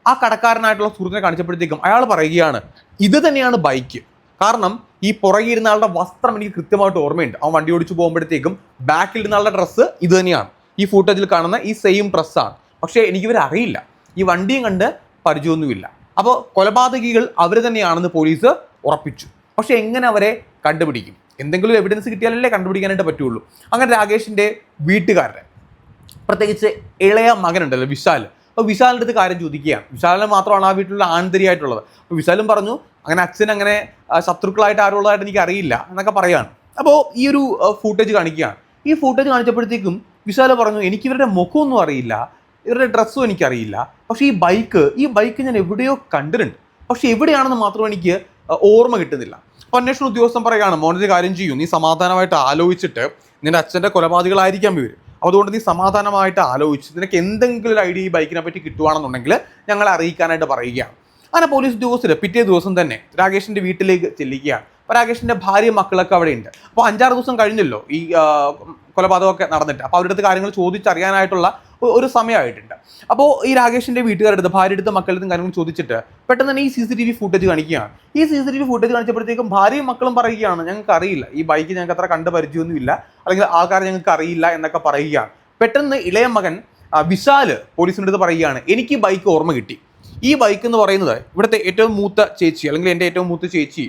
ആ കടക്കാരനായിട്ടുള്ള സുഹൃത്തിനെ കാണിച്ചപ്പോഴത്തേക്കും അയാൾ പറയുകയാണ് ഇത് തന്നെയാണ് ബൈക്ക് കാരണം ഈ പുറകെ ഇരുന്ന ആളുടെ വസ്ത്രം എനിക്ക് കൃത്യമായിട്ട് ഓർമ്മയുണ്ട്. അവൻ വണ്ടി ഓടിച്ചു പോകുമ്പോഴത്തേക്കും ബാക്കിൽ ഇരുന്ന ആളുടെ ഡ്രസ്സ് ഇത് തന്നെയാണ്. ഈ ഫൂട്ടേജിൽ കാണുന്ന ഈ സെയിം പ്രസ്സാണ് പക്ഷേ എനിക്കിവരറിയില്ല. ഈ വണ്ടിയും കണ്ട് പരിചയമൊന്നുമില്ല അപ്പോൾ കൊലപാതകികൾ അവർ തന്നെയാണെന്ന് പോലീസ് ഉറപ്പിച്ചു. പക്ഷേ എങ്ങനെ അവരെ കണ്ടുപിടിക്കും? എന്തെങ്കിലും എവിഡൻസ് കിട്ടിയാലല്ലേ കണ്ടുപിടിക്കാനായിട്ട് പറ്റുള്ളൂ. അങ്ങനെ രാകേഷിന്റെ വീട്ടുകാരുടെ പ്രത്യേകിച്ച് ഇളയ മകനുണ്ടല്ലോ വിശാൽ. അപ്പോൾ വിശാലിന്റെ അടുത്ത് കാര്യം ചോദിക്കുകയാണ്. വിശാലിന് മാത്രമാണ് ആ വീട്ടിലുള്ള ആന്തരിയായിട്ടുള്ളത് അപ്പോൾ വിശാലും പറഞ്ഞു അങ്ങനെ അച്ഛൻ അങ്ങനെ ശത്രുക്കളായിട്ട് ആരുള്ളതായിട്ട് എനിക്ക് അറിയില്ല എന്നൊക്കെ പറയുകയാണ് അപ്പോൾ ഈ ഒരു ഫൂട്ടേജ് കാണിക്കുകയാണ്. ഈ ഫൂട്ടേജ് കാണിച്ചപ്പോഴത്തേക്കും വിശാൽ പറഞ്ഞു എനിക്ക് ഇവരുടെ മുഖമൊന്നും അറിയില്ല. ഇവരുടെ ഡ്രസ്സും എനിക്കറിയില്ല. പക്ഷേ ഈ ബൈക്ക് ഈ ബൈക്ക് ഞാൻ എവിടെയോ കണ്ടിട്ടുണ്ട്. പക്ഷെ എവിടെയാണെന്ന് മാത്രം എനിക്ക് ഓർമ്മ കിട്ടുന്നില്ല. അപ്പോൾ അന്വേഷണ ഉദ്യോഗസ്ഥൻ പറയുകയാണ് മോനൊരു കാര്യം ചെയ്യും. നീ സമാധാനമായിട്ട് ആലോചിച്ചിട്ട് നിന്റെ അച്ഛന്റെ കൊലപാതകളായിരിക്കാം ഇവർ അതുകൊണ്ട് നീ സമാധാനമായിട്ട് ആലോചിച്ച് നിനക്ക് എന്തെങ്കിലും ഒരു ഐഡിയ ഈ ബൈക്കിനെ പറ്റി കിട്ടുവാണെന്നുണ്ടെങ്കിൽ ഞങ്ങളെ അറിയിക്കാനായിട്ട് പറയുകയാണ്. അങ്ങനെ പോലീസ് ഉദ്യോഗസ്ഥർ പിറ്റേ ദിവസം തന്നെ രാകേഷിന്റെ വീട്ടിലേക്ക് ചെല്ലുകയാണ്. രാകേഷിന്റെ ഭാര്യ മക്കളൊക്കെ അവിടെ ഉണ്ട് അപ്പോൾ അഞ്ചാറ് ദിവസം കഴിഞ്ഞല്ലോ ഈ കൊലപാതകമൊക്കെ നടന്നിട്ട്. അപ്പോൾ അവരുടെ കാര്യങ്ങൾ ചോദിച്ചറിയാനായിട്ടുള്ള ഒരു സമയമായിട്ടുണ്ട്. അപ്പോൾ ഈ രാകേഷിന്റെ വീട്ടുകാരുടെ അടുത്ത് ഭാര്യ അടുത്ത് മക്കളുടെ അടുത്തും കാര്യങ്ങൾ ചോദിച്ചിട്ട് പെട്ടെന്ന് തന്നെ ഈ C C T V footage കാണിക്കുകയാണ്. ഈ C C T V footage കാണിച്ചപ്പോഴത്തേക്കും ഭാര്യയും മക്കളും പറയുകയാണ് ഞങ്ങൾക്ക് അറിയില്ല. ഈ ബൈക്ക് ഞങ്ങൾക്ക് അത്ര കണ്ട് പരിചയമൊന്നുമില്ല. അല്ലെങ്കിൽ ആൾക്കാരെ ഞങ്ങൾക്ക് അറിയില്ല എന്നൊക്കെ പറയുകയാണ്. പെട്ടെന്ന് ഇളയ മകൻ ആ, വിശാൽ പോലീസിന്റെ അടുത്ത് പറയുകയാണ് എനിക്ക് ബൈക്ക് ഓർമ്മ കിട്ടി. ഈ ബൈക്ക് എന്ന് പറയുന്നത് ഇവിടുത്തെ ഏറ്റവും മൂത്ത ചേച്ചി അല്ലെങ്കിൽ എന്റെ ഏറ്റവും മൂത്ത ചേച്ചി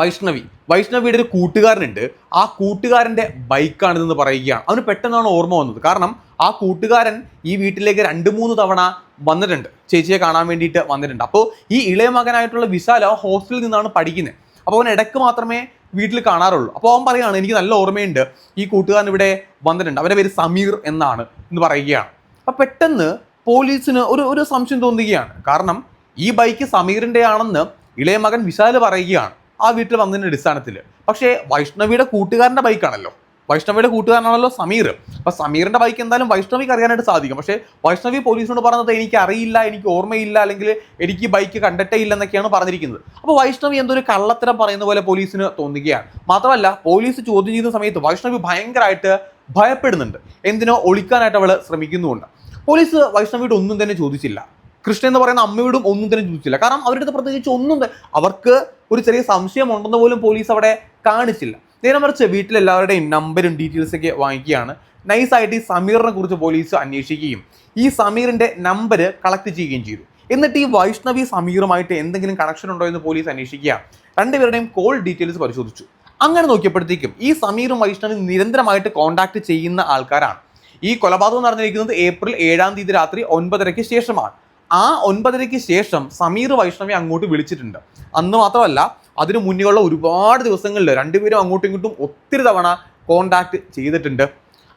വൈഷ്ണവി. വൈഷ്ണവിയുടെ ഒരു കൂട്ടുകാരനുണ്ട്. ആ കൂട്ടുകാരന്റെ ബൈക്കാണിതെന്ന് പറയുകയാണ്. അവന് പെട്ടെന്നാണ് ഓർമ്മ വന്നത്. കാരണം ആ കൂട്ടുകാരൻ ഈ വീട്ടിലേക്ക് രണ്ട് മൂന്ന് തവണ വന്നിട്ടുണ്ട്. ചേച്ചിയെ കാണാൻ വേണ്ടിയിട്ട് വന്നിട്ടുണ്ട്. അപ്പോൾ ഈ ഇളയ മകനായിട്ടുള്ള വിശാല ഹോസ്റ്റലിൽ നിന്നാണ് പഠിക്കുന്നത് അപ്പോൾ അവൻ ഇടയ്ക്ക് മാത്രമേ വീട്ടിൽ കാണാറുള്ളൂ. അപ്പോൾ അവൻ പറയുകയാണ് എനിക്ക് നല്ല ഓർമ്മയുണ്ട്. ഈ കൂട്ടുകാരൻ ഇവിടെ വന്നിട്ടുണ്ട്. അവന്റെ പേര് സമീർ എന്നാണ് എന്ന് പറയുകയാണ്. അപ്പോൾ പെട്ടെന്ന് പോലീസിന് ഒരു ഒരു സംശയം തോന്നുകയാണ്. കാരണം ഈ ബൈക്ക് സമീറിന്റെ ആണെന്ന് ഇളയ മകൻ വിശാൽ പറയുകയാണ്. ആ വീട്ടിൽ വന്നതിന്റെ അടിസ്ഥാനത്തിൽ. പക്ഷേ വൈഷ്ണവിയുടെ കൂട്ടുകാരന്റെ ബൈക്കാണല്ലോ. വൈഷ്ണവിയുടെ കൂട്ടുകാരനാണല്ലോ സമീർ. അപ്പം സമീറിന്റെ ബൈക്ക് എന്തായാലും വൈഷ്ണവിക്ക് അറിയാനായിട്ട് സാധിക്കും. പക്ഷേ വൈഷ്ണവി പോലീസിനോട് പറഞ്ഞത് എനിക്ക് അറിയില്ല എനിക്ക് ഓർമ്മയില്ല അല്ലെങ്കിൽ എനിക്ക് ബൈക്ക് കണ്ടിട്ടേ ഇല്ല എന്നൊക്കെയാണ് പറഞ്ഞിരിക്കുന്നത്. അപ്പോൾ വൈഷ്ണവി എന്തൊരു കള്ളത്തരം പറയുന്ന പോലെ പോലീസിന് തോന്നുകയാണ്. മാത്രമല്ല പോലീസ് ചോദ്യം ചെയ്യുന്ന സമയത്ത് വൈഷ്ണവി ഭയങ്കരമായിട്ട് ഭയപ്പെടുന്നുണ്ട്. എന്തിനോ ഒളിക്കാനായിട്ട് അവൾ ശ്രമിക്കുന്നുമുണ്ട്. പോലീസ് വൈഷ്ണവിയോട് ഒന്നും തന്നെ ചോദിച്ചില്ല. കൃഷ്ണ എന്ന് പറയുന്ന അമ്മയോടും ഒന്നും തന്നെ ചോദിച്ചില്ല. കാരണം അവരുടെ അടുത്ത് പ്രത്യേകിച്ച് ഒന്നും അവർക്ക് ഒരു ചെറിയ സംശയം ഉണ്ടെന്ന് പോലും പോലീസ് അവിടെ കാണിച്ചില്ല. നേരെ മറിച്ച് വീട്ടിലെല്ലാവരുടെയും നമ്പരും ഡീറ്റെയിൽസ് ഒക്കെ വാങ്ങിക്കുകയാണ്. നൈസായിട്ട് ഈ സമീറിനെ കുറിച്ച് പോലീസ് അന്വേഷിക്കുകയും ഈ സമീറിന്റെ നമ്പർ കളക്ട് ചെയ്യുകയും ചെയ്തു. എന്നിട്ട് ഈ വൈഷ്ണവി സമീറുമായിട്ട് എന്തെങ്കിലും കണക്ഷൻ ഉണ്ടോ എന്ന് പോലീസ് അന്വേഷിക്കുക. രണ്ടുപേരുടെയും കോൾ ഡീറ്റെയിൽസ് പരിശോധിച്ചു. അങ്ങനെ നോക്കിയപ്പോഴത്തേക്കും ഈ സമീറും വൈഷ്ണവി നിരന്തരമായിട്ട് കോൺടാക്ട് ചെയ്യുന്ന ആൾക്കാരാണ്. ഈ കൊലപാതകം നടന്നിരിക്കുന്നത് ഏപ്രിൽ ഏഴാം തീയതി രാത്രി ഒൻപതരയ്ക്ക് ശേഷമാണ്. ആ ഒൻപതരയ്ക്ക് ശേഷം സമീർ വൈഷ്ണവി അങ്ങോട്ട് വിളിച്ചിട്ടുണ്ട്. അന്ന് മാത്രമല്ല അതിനു മുന്നിലുള്ള ഒരുപാട് ദിവസങ്ങളിൽ രണ്ടുപേരും അങ്ങോട്ടും ഇങ്ങോട്ടും ഒത്തിരി തവണ കോണ്ടാക്ട് ചെയ്തിട്ടുണ്ട്.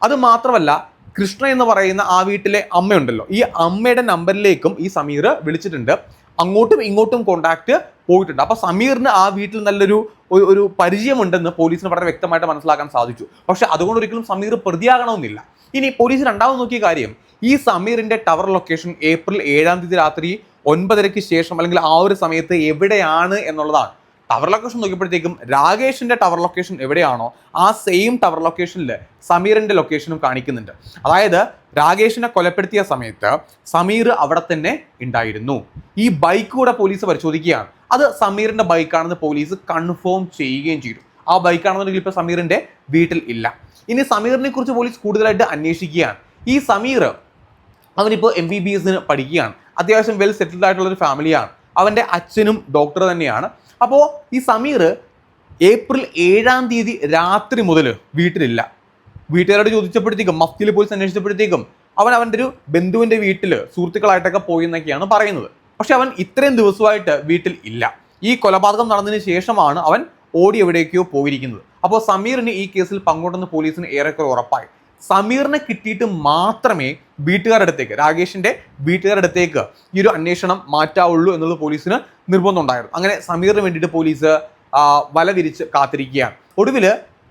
അത് മാത്രമല്ല കൃഷ്ണ എന്ന് പറയുന്ന ആ വീട്ടിലെ അമ്മയുണ്ടല്ലോ. ഈ അമ്മയുടെ നമ്പറിലേക്കും ഈ സമീർ വിളിച്ചിട്ടുണ്ട്. അങ്ങോട്ടും ഇങ്ങോട്ടും കോണ്ടാക്ട് പോയിട്ടുണ്ട്. അപ്പൊ സമീറിന് ആ വീട്ടിൽ നല്ലൊരു ഒരു- ഒരു പരിചയമുണ്ടെന്ന് പോലീസിന് വളരെ വ്യക്തമായിട്ട് മനസ്സിലാക്കാൻ സാധിച്ചു. പക്ഷെ അതുകൊണ്ട് ഒരിക്കലും സമീർ പ്രതിയാകണമെന്നില്ല. ഇനി പോലീസ് രണ്ടാമത് നോക്കിയ കാര്യം ഈ സമീറിന്റെ ടവർ ലൊക്കേഷൻ ഏപ്രിൽ ഏഴാം തീയതി രാത്രി ഒൻപതരയ്ക്ക് ശേഷം അല്ലെങ്കിൽ ആ ഒരു സമയത്ത് എവിടെയാണ് എന്നുള്ളതാണ്. ടവർ ലൊക്കേഷൻ നോക്കിയപ്പോഴത്തേക്കും രാകേഷിന്റെ ടവർ ലൊക്കേഷൻ എവിടെയാണോ ആ സെയിം ടവർ ലൊക്കേഷനിൽ സമീറിന്റെ ലൊക്കേഷനും കാണിക്കുന്നുണ്ട്. അതായത് രാകേഷിനെ കൊലപ്പെടുത്തിയ സമയത്ത് സമീർ അവിടെ തന്നെ ഉണ്ടായിരുന്നു. ഈ ബൈക്ക് കൂടെ പോലീസ് പരിശോധിക്കുകയാണ്. അത് സമീറിന്റെ ബൈക്കാണെന്ന് പോലീസ് കൺഫേം ചെയ്യുകയും ചെയ്തു. ആ ബൈക്കാണെന്നുണ്ടെങ്കിൽ ഇപ്പൊ സമീറിന്റെ വീട്ടിൽ ഇല്ല. ഇനി സമീറിനെ കുറിച്ച് പോലീസ് കൂടുതലായിട്ട് അന്വേഷിക്കുകയാണ്. ഈ സമീർ അവനിപ്പോൾ എം ബി ബി എസിന് പഠിക്കുകയാണ്. അത്യാവശ്യം വെൽ സെറ്റിൽഡ് ആയിട്ടുള്ള ഒരു ഫാമിലിയാണ് അവന്റെ അച്ഛനും ഡോക്ടർ തന്നെയാണ്. അപ്പോൾ ഈ സമീർ ഏപ്രിൽ ഏഴാം തീയതി രാത്രി മുതൽ വീട്ടിലില്ല. വീട്ടുകാരോട് ചോദിച്ചപ്പോഴത്തേക്കും മഫ്തിയിൽ പോലീസ് അന്വേഷിച്ചപ്പോഴത്തേക്കും അവൻ അവന്റെ ഒരു ബന്ധുവിന്റെ വീട്ടിൽ സുഹൃത്തുക്കളായിട്ടൊക്കെ പോയി എന്നൊക്കെയാണ് പറയുന്നത്. പക്ഷെ അവൻ ഇത്രയും ദിവസമായിട്ട് വീട്ടിൽ ഇല്ല. ഈ കൊലപാതകം നടന്നതിന് ശേഷമാണ് അവൻ ഓടി എവിടേക്കോ പോയിരിക്കുന്നത്. അപ്പോൾ സമീറിന് ഈ കേസിൽ പങ്കുണ്ടെന്ന് പോലീസിന് ഏറെക്കുറെ ഉറപ്പായി. സമീറിനെ കിട്ടിയിട്ട് മാത്രമേ വീട്ടുകാരുടെ അടുത്തേക്ക് രാകേഷിന്റെ വീട്ടുകാരുടെ അടുത്തേക്ക് ഈ ഒരു അന്വേഷണം മാറ്റാവുള്ളൂ എന്നുള്ളത് പോലീസിന് നിർബന്ധമുണ്ടായിരുന്നു അങ്ങനെ സമീറിന് വേണ്ടിയിട്ട് പോലീസ് വല വിരിച്ച് കാത്തിരിക്കുകയാണ്. ഒടുവിൽ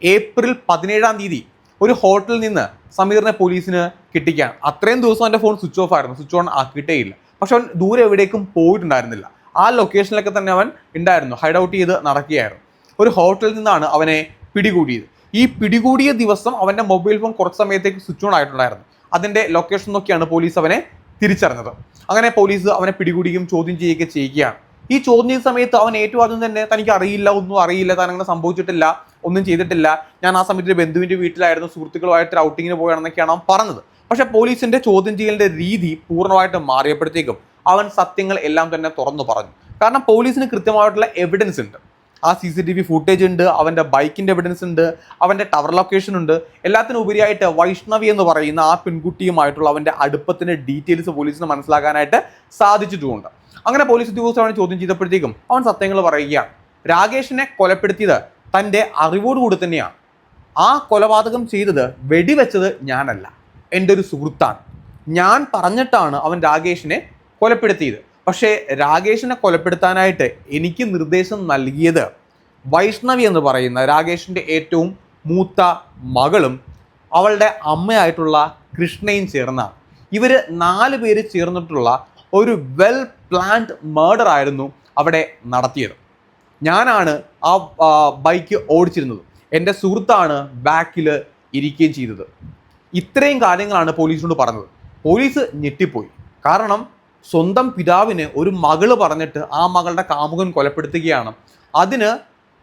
ഏപ്രിൽ പതിനേഴാം തീയതി ഒരു ഹോട്ടലിൽ നിന്ന് സമീറിനെ പോലീസിന് കിട്ടിക്കുകയാണ്. അത്രയും ദിവസം എന്റെ ഫോൺ സ്വിച്ച് ഓഫ് ആയിരുന്നു. സ്വിച്ച് ഓൺ ആക്കിയിട്ടേ ഇല്ല. പക്ഷെ അവൻ ദൂരെ എവിടേക്കും പോയിട്ടുണ്ടായിരുന്നില്ല. ആ ലൊക്കേഷനിലൊക്കെ തന്നെ അവൻ ഉണ്ടായിരുന്നു. ഹൈഡ് ഔട്ട് ചെയ്ത് നടക്കുകയായിരുന്നു. ഒരു ഹോട്ടലിൽ നിന്നാണ് അവനെ പിടികൂടിയത്. ഈ പിടികൂടിയ ദിവസം അവന്റെ മൊബൈൽ ഫോൺ കുറച്ച് സമയത്തേക്ക് സ്വിച്ച് ഓൺ ആയിട്ടുണ്ടായിരുന്നു. അതിന്റെ ലൊക്കേഷൻ നോക്കിയാണ് പോലീസ് അവനെ തിരിച്ചറിഞ്ഞത്. അങ്ങനെ പോലീസ് അവനെ പിടികൂടിയും ചോദ്യം ചെയ്യുകയൊക്കെ ചെയ്യുകയാണ്. ഈ ചോദ്യം ചെയ്ത സമയത്ത് അവൻ ഏറ്റവും ആദ്യം തന്നെ തനിക്ക് അറിയില്ല ഒന്നും അറിയില്ല താൻ അങ്ങനെ സംഭവിച്ചിട്ടില്ല ഒന്നും ചെയ്തിട്ടില്ല. ഞാൻ ആ സമയത്ത് ബന്ധുവിന്റെ വീട്ടിലായിരുന്നു സുഹൃത്തുക്കളുമായിട്ട് ഔട്ടിങ്ങിന് പോയാണെന്നൊക്കെയാണ് അവൻ പറഞ്ഞത്. പക്ഷേ പോലീസിന്റെ ചോദ്യം ചെയ്യലിന്റെ രീതി പൂർണമായിട്ട് മാറിയപ്പോഴത്തേക്കും അവൻ സത്യങ്ങൾ എല്ലാം തന്നെ തുറന്നു പറഞ്ഞു. കാരണം പോലീസിന് കൃത്യമായിട്ടുള്ള എവിഡൻസ് ഉണ്ട്. ആ C C T V footage ഉണ്ട് അവന്റെ ബൈക്കിന്റെ എവിഡൻസ് ഉണ്ട് അവന്റെ ടവർ ലൊക്കേഷൻ ഉണ്ട്. എല്ലാത്തിനും ഉപരിയായിട്ട് വൈഷ്ണവി എന്ന് പറയുന്ന ആ പെൺകുട്ടിയുമായിട്ടുള്ള അവന്റെ അടുപ്പത്തിന്റെ ഡീറ്റെയിൽസ് പോലീസിന് മനസ്സിലാക്കാനായിട്ട് സാധിച്ചിട്ടുമുണ്ട്. അങ്ങനെ പോലീസ് ഉദ്യോഗസ്ഥർ അവനെ ചോദ്യം ചെയ്തപ്പോഴത്തേക്കും അവൻ സത്യങ്ങൾ പറയുകയാണ്. രാകേഷിനെ കൊലപ്പെടുത്തിയത് തന്റെ അറിവോടുകൂടി തന്നെയാണ്. ആ കൊലപാതകം ചെയ്തത് വെടിവെച്ചത് ഞാനല്ല. എന്റെ ഒരു സുഹൃത്താണ്. ഞാൻ പറഞ്ഞിട്ടാണ് അവൻ രാകേഷിനെ കൊലപ്പെടുത്തിയത്. പക്ഷേ രാകേഷിനെ കൊലപ്പെടുത്താനായിട്ട് എനിക്ക് നിർദ്ദേശം നൽകിയത് വൈഷ്ണവി എന്ന് പറയുന്ന രാകേഷിന്റെ ഏറ്റവും മൂത്ത മകളും അവളുടെ അമ്മയായിട്ടുള്ള കൃഷ്ണയും ചേർന്നാണ്. ഇവർ നാല് പേര് ചേർന്നിട്ടുള്ള ഒരു വെൽ പ്ലാൻഡ് മേർഡർ ആയിരുന്നു അവിടെ നടത്തിയത്. ഞാനാണ് ആ, ബൈക്ക് ഓടിച്ചിരുന്നത്. എന്റെ സുഹൃത്താണ് ബാക്കിൽ ഇരിക്കുകയും ചെയ്തത്. ഇത്രയും കാര്യങ്ങളാണ് പോലീസിനോട് പറഞ്ഞത്. പോലീസ് ഞെട്ടിപ്പോയി. കാരണം സ്വന്തം പിതാവിന് ഒരു മകൾ പറഞ്ഞിട്ട് ആ മകളുടെ കാമുകൻ കൊലപ്പെടുത്തുകയാണ്. അതിന്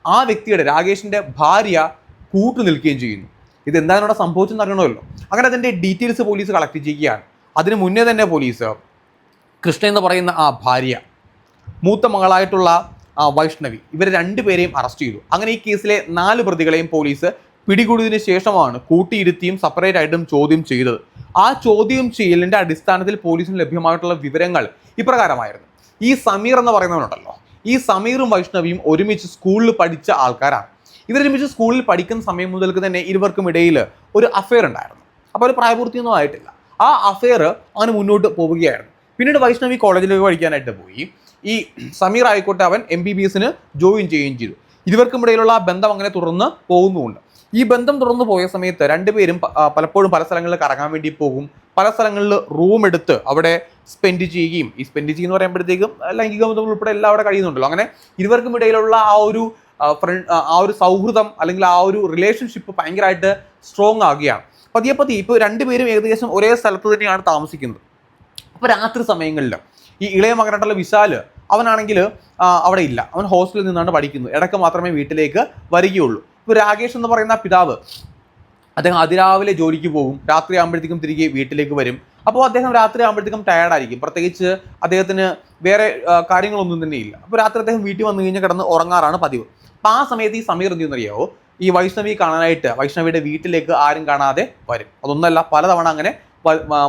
ആ വ്യക്തിയുടെ രാകേഷിന്റെ ഭാര്യ കൂട്ടു നിൽക്കുകയും ചെയ്യുന്നു. ഇത് എന്താണ് ഇവിടെ സംഭവിച്ചെന്ന് അറിയണമല്ലോ. അങ്ങനെ അതിന്റെ ഡീറ്റെയിൽസ് പോലീസ് കളക്ട് ചെയ്യുകയാണ്. അതിന് മുന്നേ തന്നെ പോലീസ് കൃഷ്ണ എന്ന് പറയുന്ന ആ ഭാര്യ മൂത്ത മകളായിട്ടുള്ള ആ വൈഷ്ണവി ഇവർ രണ്ടുപേരെയും അറസ്റ്റ് ചെയ്തു. അങ്ങനെ ഈ കേസിലെ നാല് പ്രതികളെയും പോലീസ് പിടികൂടിയതിനു ശേഷമാണ് കൂട്ടിയിരുത്തിയും സെപ്പറേറ്റ് ആയിട്ടും ചോദ്യം ചെയ്തത്. ആ ചോദ്യം ചെയ്യലിന്റെ അടിസ്ഥാനത്തിൽ പോലീസിന് ലഭ്യമായിട്ടുള്ള വിവരങ്ങൾ ഇപ്രകാരമായിരുന്നു. ഈ സമീർ എന്ന് പറയുന്നവനുണ്ടല്ലോ. ഈ സമീറും വൈഷ്ണവിയും ഒരുമിച്ച് സ്കൂളിൽ പഠിച്ച ആൾക്കാരാണ്. ഇവരൊരുമിച്ച് സ്കൂളിൽ പഠിക്കുന്ന സമയം മുതൽക്ക് തന്നെ ഇരുവർക്കും ഇടയിൽ ഒരു അഫെയർ ഉണ്ടായിരുന്നു. അപ്പോൾ ഒരു പ്രായപൂർത്തിയൊന്നും ആയിട്ടില്ല. ആ അഫെയർ അങ്ങനെ മുന്നോട്ട് പോവുകയായിരുന്നു. പിന്നീട് വൈഷ്ണവി കോളേജിലേക്ക് പഠിക്കാനായിട്ട് പോയി. ഈ സമീർ ആയിക്കോട്ടെ അവൻ എം ബി ബി എസിന് ജോയിൻ ചെയ്യുകയും ചെയ്തു. ഇരുവർക്കും ഇടയിലുള്ള ആ ബന്ധം അങ്ങനെ തുടർന്ന് പോകുന്നുമുണ്ട്. ഈ ബന്ധം തുടർന്ന് പോയ സമയത്ത് രണ്ടുപേരും പലപ്പോഴും പല സ്ഥലങ്ങളിൽ കറങ്ങാൻ വേണ്ടി പോകും. പല സ്ഥലങ്ങളിൽ റൂം എടുത്ത് അവിടെ സ്പെൻഡ് ചെയ്യുകയും ഈ സ്പെൻഡ് ചെയ്യുന്ന പറയുമ്പോഴത്തേക്കും ലൈംഗിക ബന്ധം ഉൾപ്പെടെ എല്ലാം അവിടെ കഴിയുന്നുണ്ടല്ലോ. അങ്ങനെ ഇരുവർക്കും ഇടയിലുള്ള ആ ഒരു ഫ്രണ്ട് ആ ഒരു സൗഹൃദം അല്ലെങ്കിൽ ആ ഒരു റിലേഷൻഷിപ്പ് ഭയങ്കരമായിട്ട് സ്ട്രോങ് ആകുകയാണ്. പതിയെ പതിയെ ഇപ്പോൾ രണ്ടുപേരും ഏകദേശം ഒരേ സ്ഥലത്ത് തന്നെയാണ് താമസിക്കുന്നത്. അപ്പോൾ രാത്രി സമയങ്ങളിൽ ഈ ഇളയ മകനായിട്ടുള്ള വിശാൽ അവനാണെങ്കിൽ അവിടെ ഇല്ല. അവൻ ഹോസ്റ്റലിൽ നിന്നാണ് പഠിക്കുന്നത്. ഇടയ്ക്ക് മാത്രമേ വീട്ടിലേക്ക് വരികയുള്ളൂ. ഇപ്പോൾ രാകേഷ് എന്ന് പറയുന്ന പിതാവ് അദ്ദേഹം അതിരാവിലെ ജോലിക്ക് പോകും രാത്രി ആകുമ്പോഴത്തേക്കും തിരികെ വീട്ടിലേക്ക് വരും. അപ്പോൾ അദ്ദേഹം രാത്രി ആകുമ്പോഴത്തേക്കും ടയർഡായിരിക്കും പ്രത്യേകിച്ച് അദ്ദേഹത്തിന് വേറെ കാര്യങ്ങളൊന്നും തന്നെ ഇല്ല. അപ്പോൾ രാത്രി അദ്ദേഹം വീട്ടിൽ വന്നു കഴിഞ്ഞാൽ കിടന്ന് ഉറങ്ങാറാണ് പതിവ്. അപ്പോൾ ആ സമയത്ത് ഈ സമീർ എന്ത് ഈ വൈഷ്ണവി കാണാനായിട്ട് വൈഷ്ണവിയുടെ വീട്ടിലേക്ക് ആരും കാണാതെ വരും. അതൊന്നല്ല പലതവണ അങ്ങനെ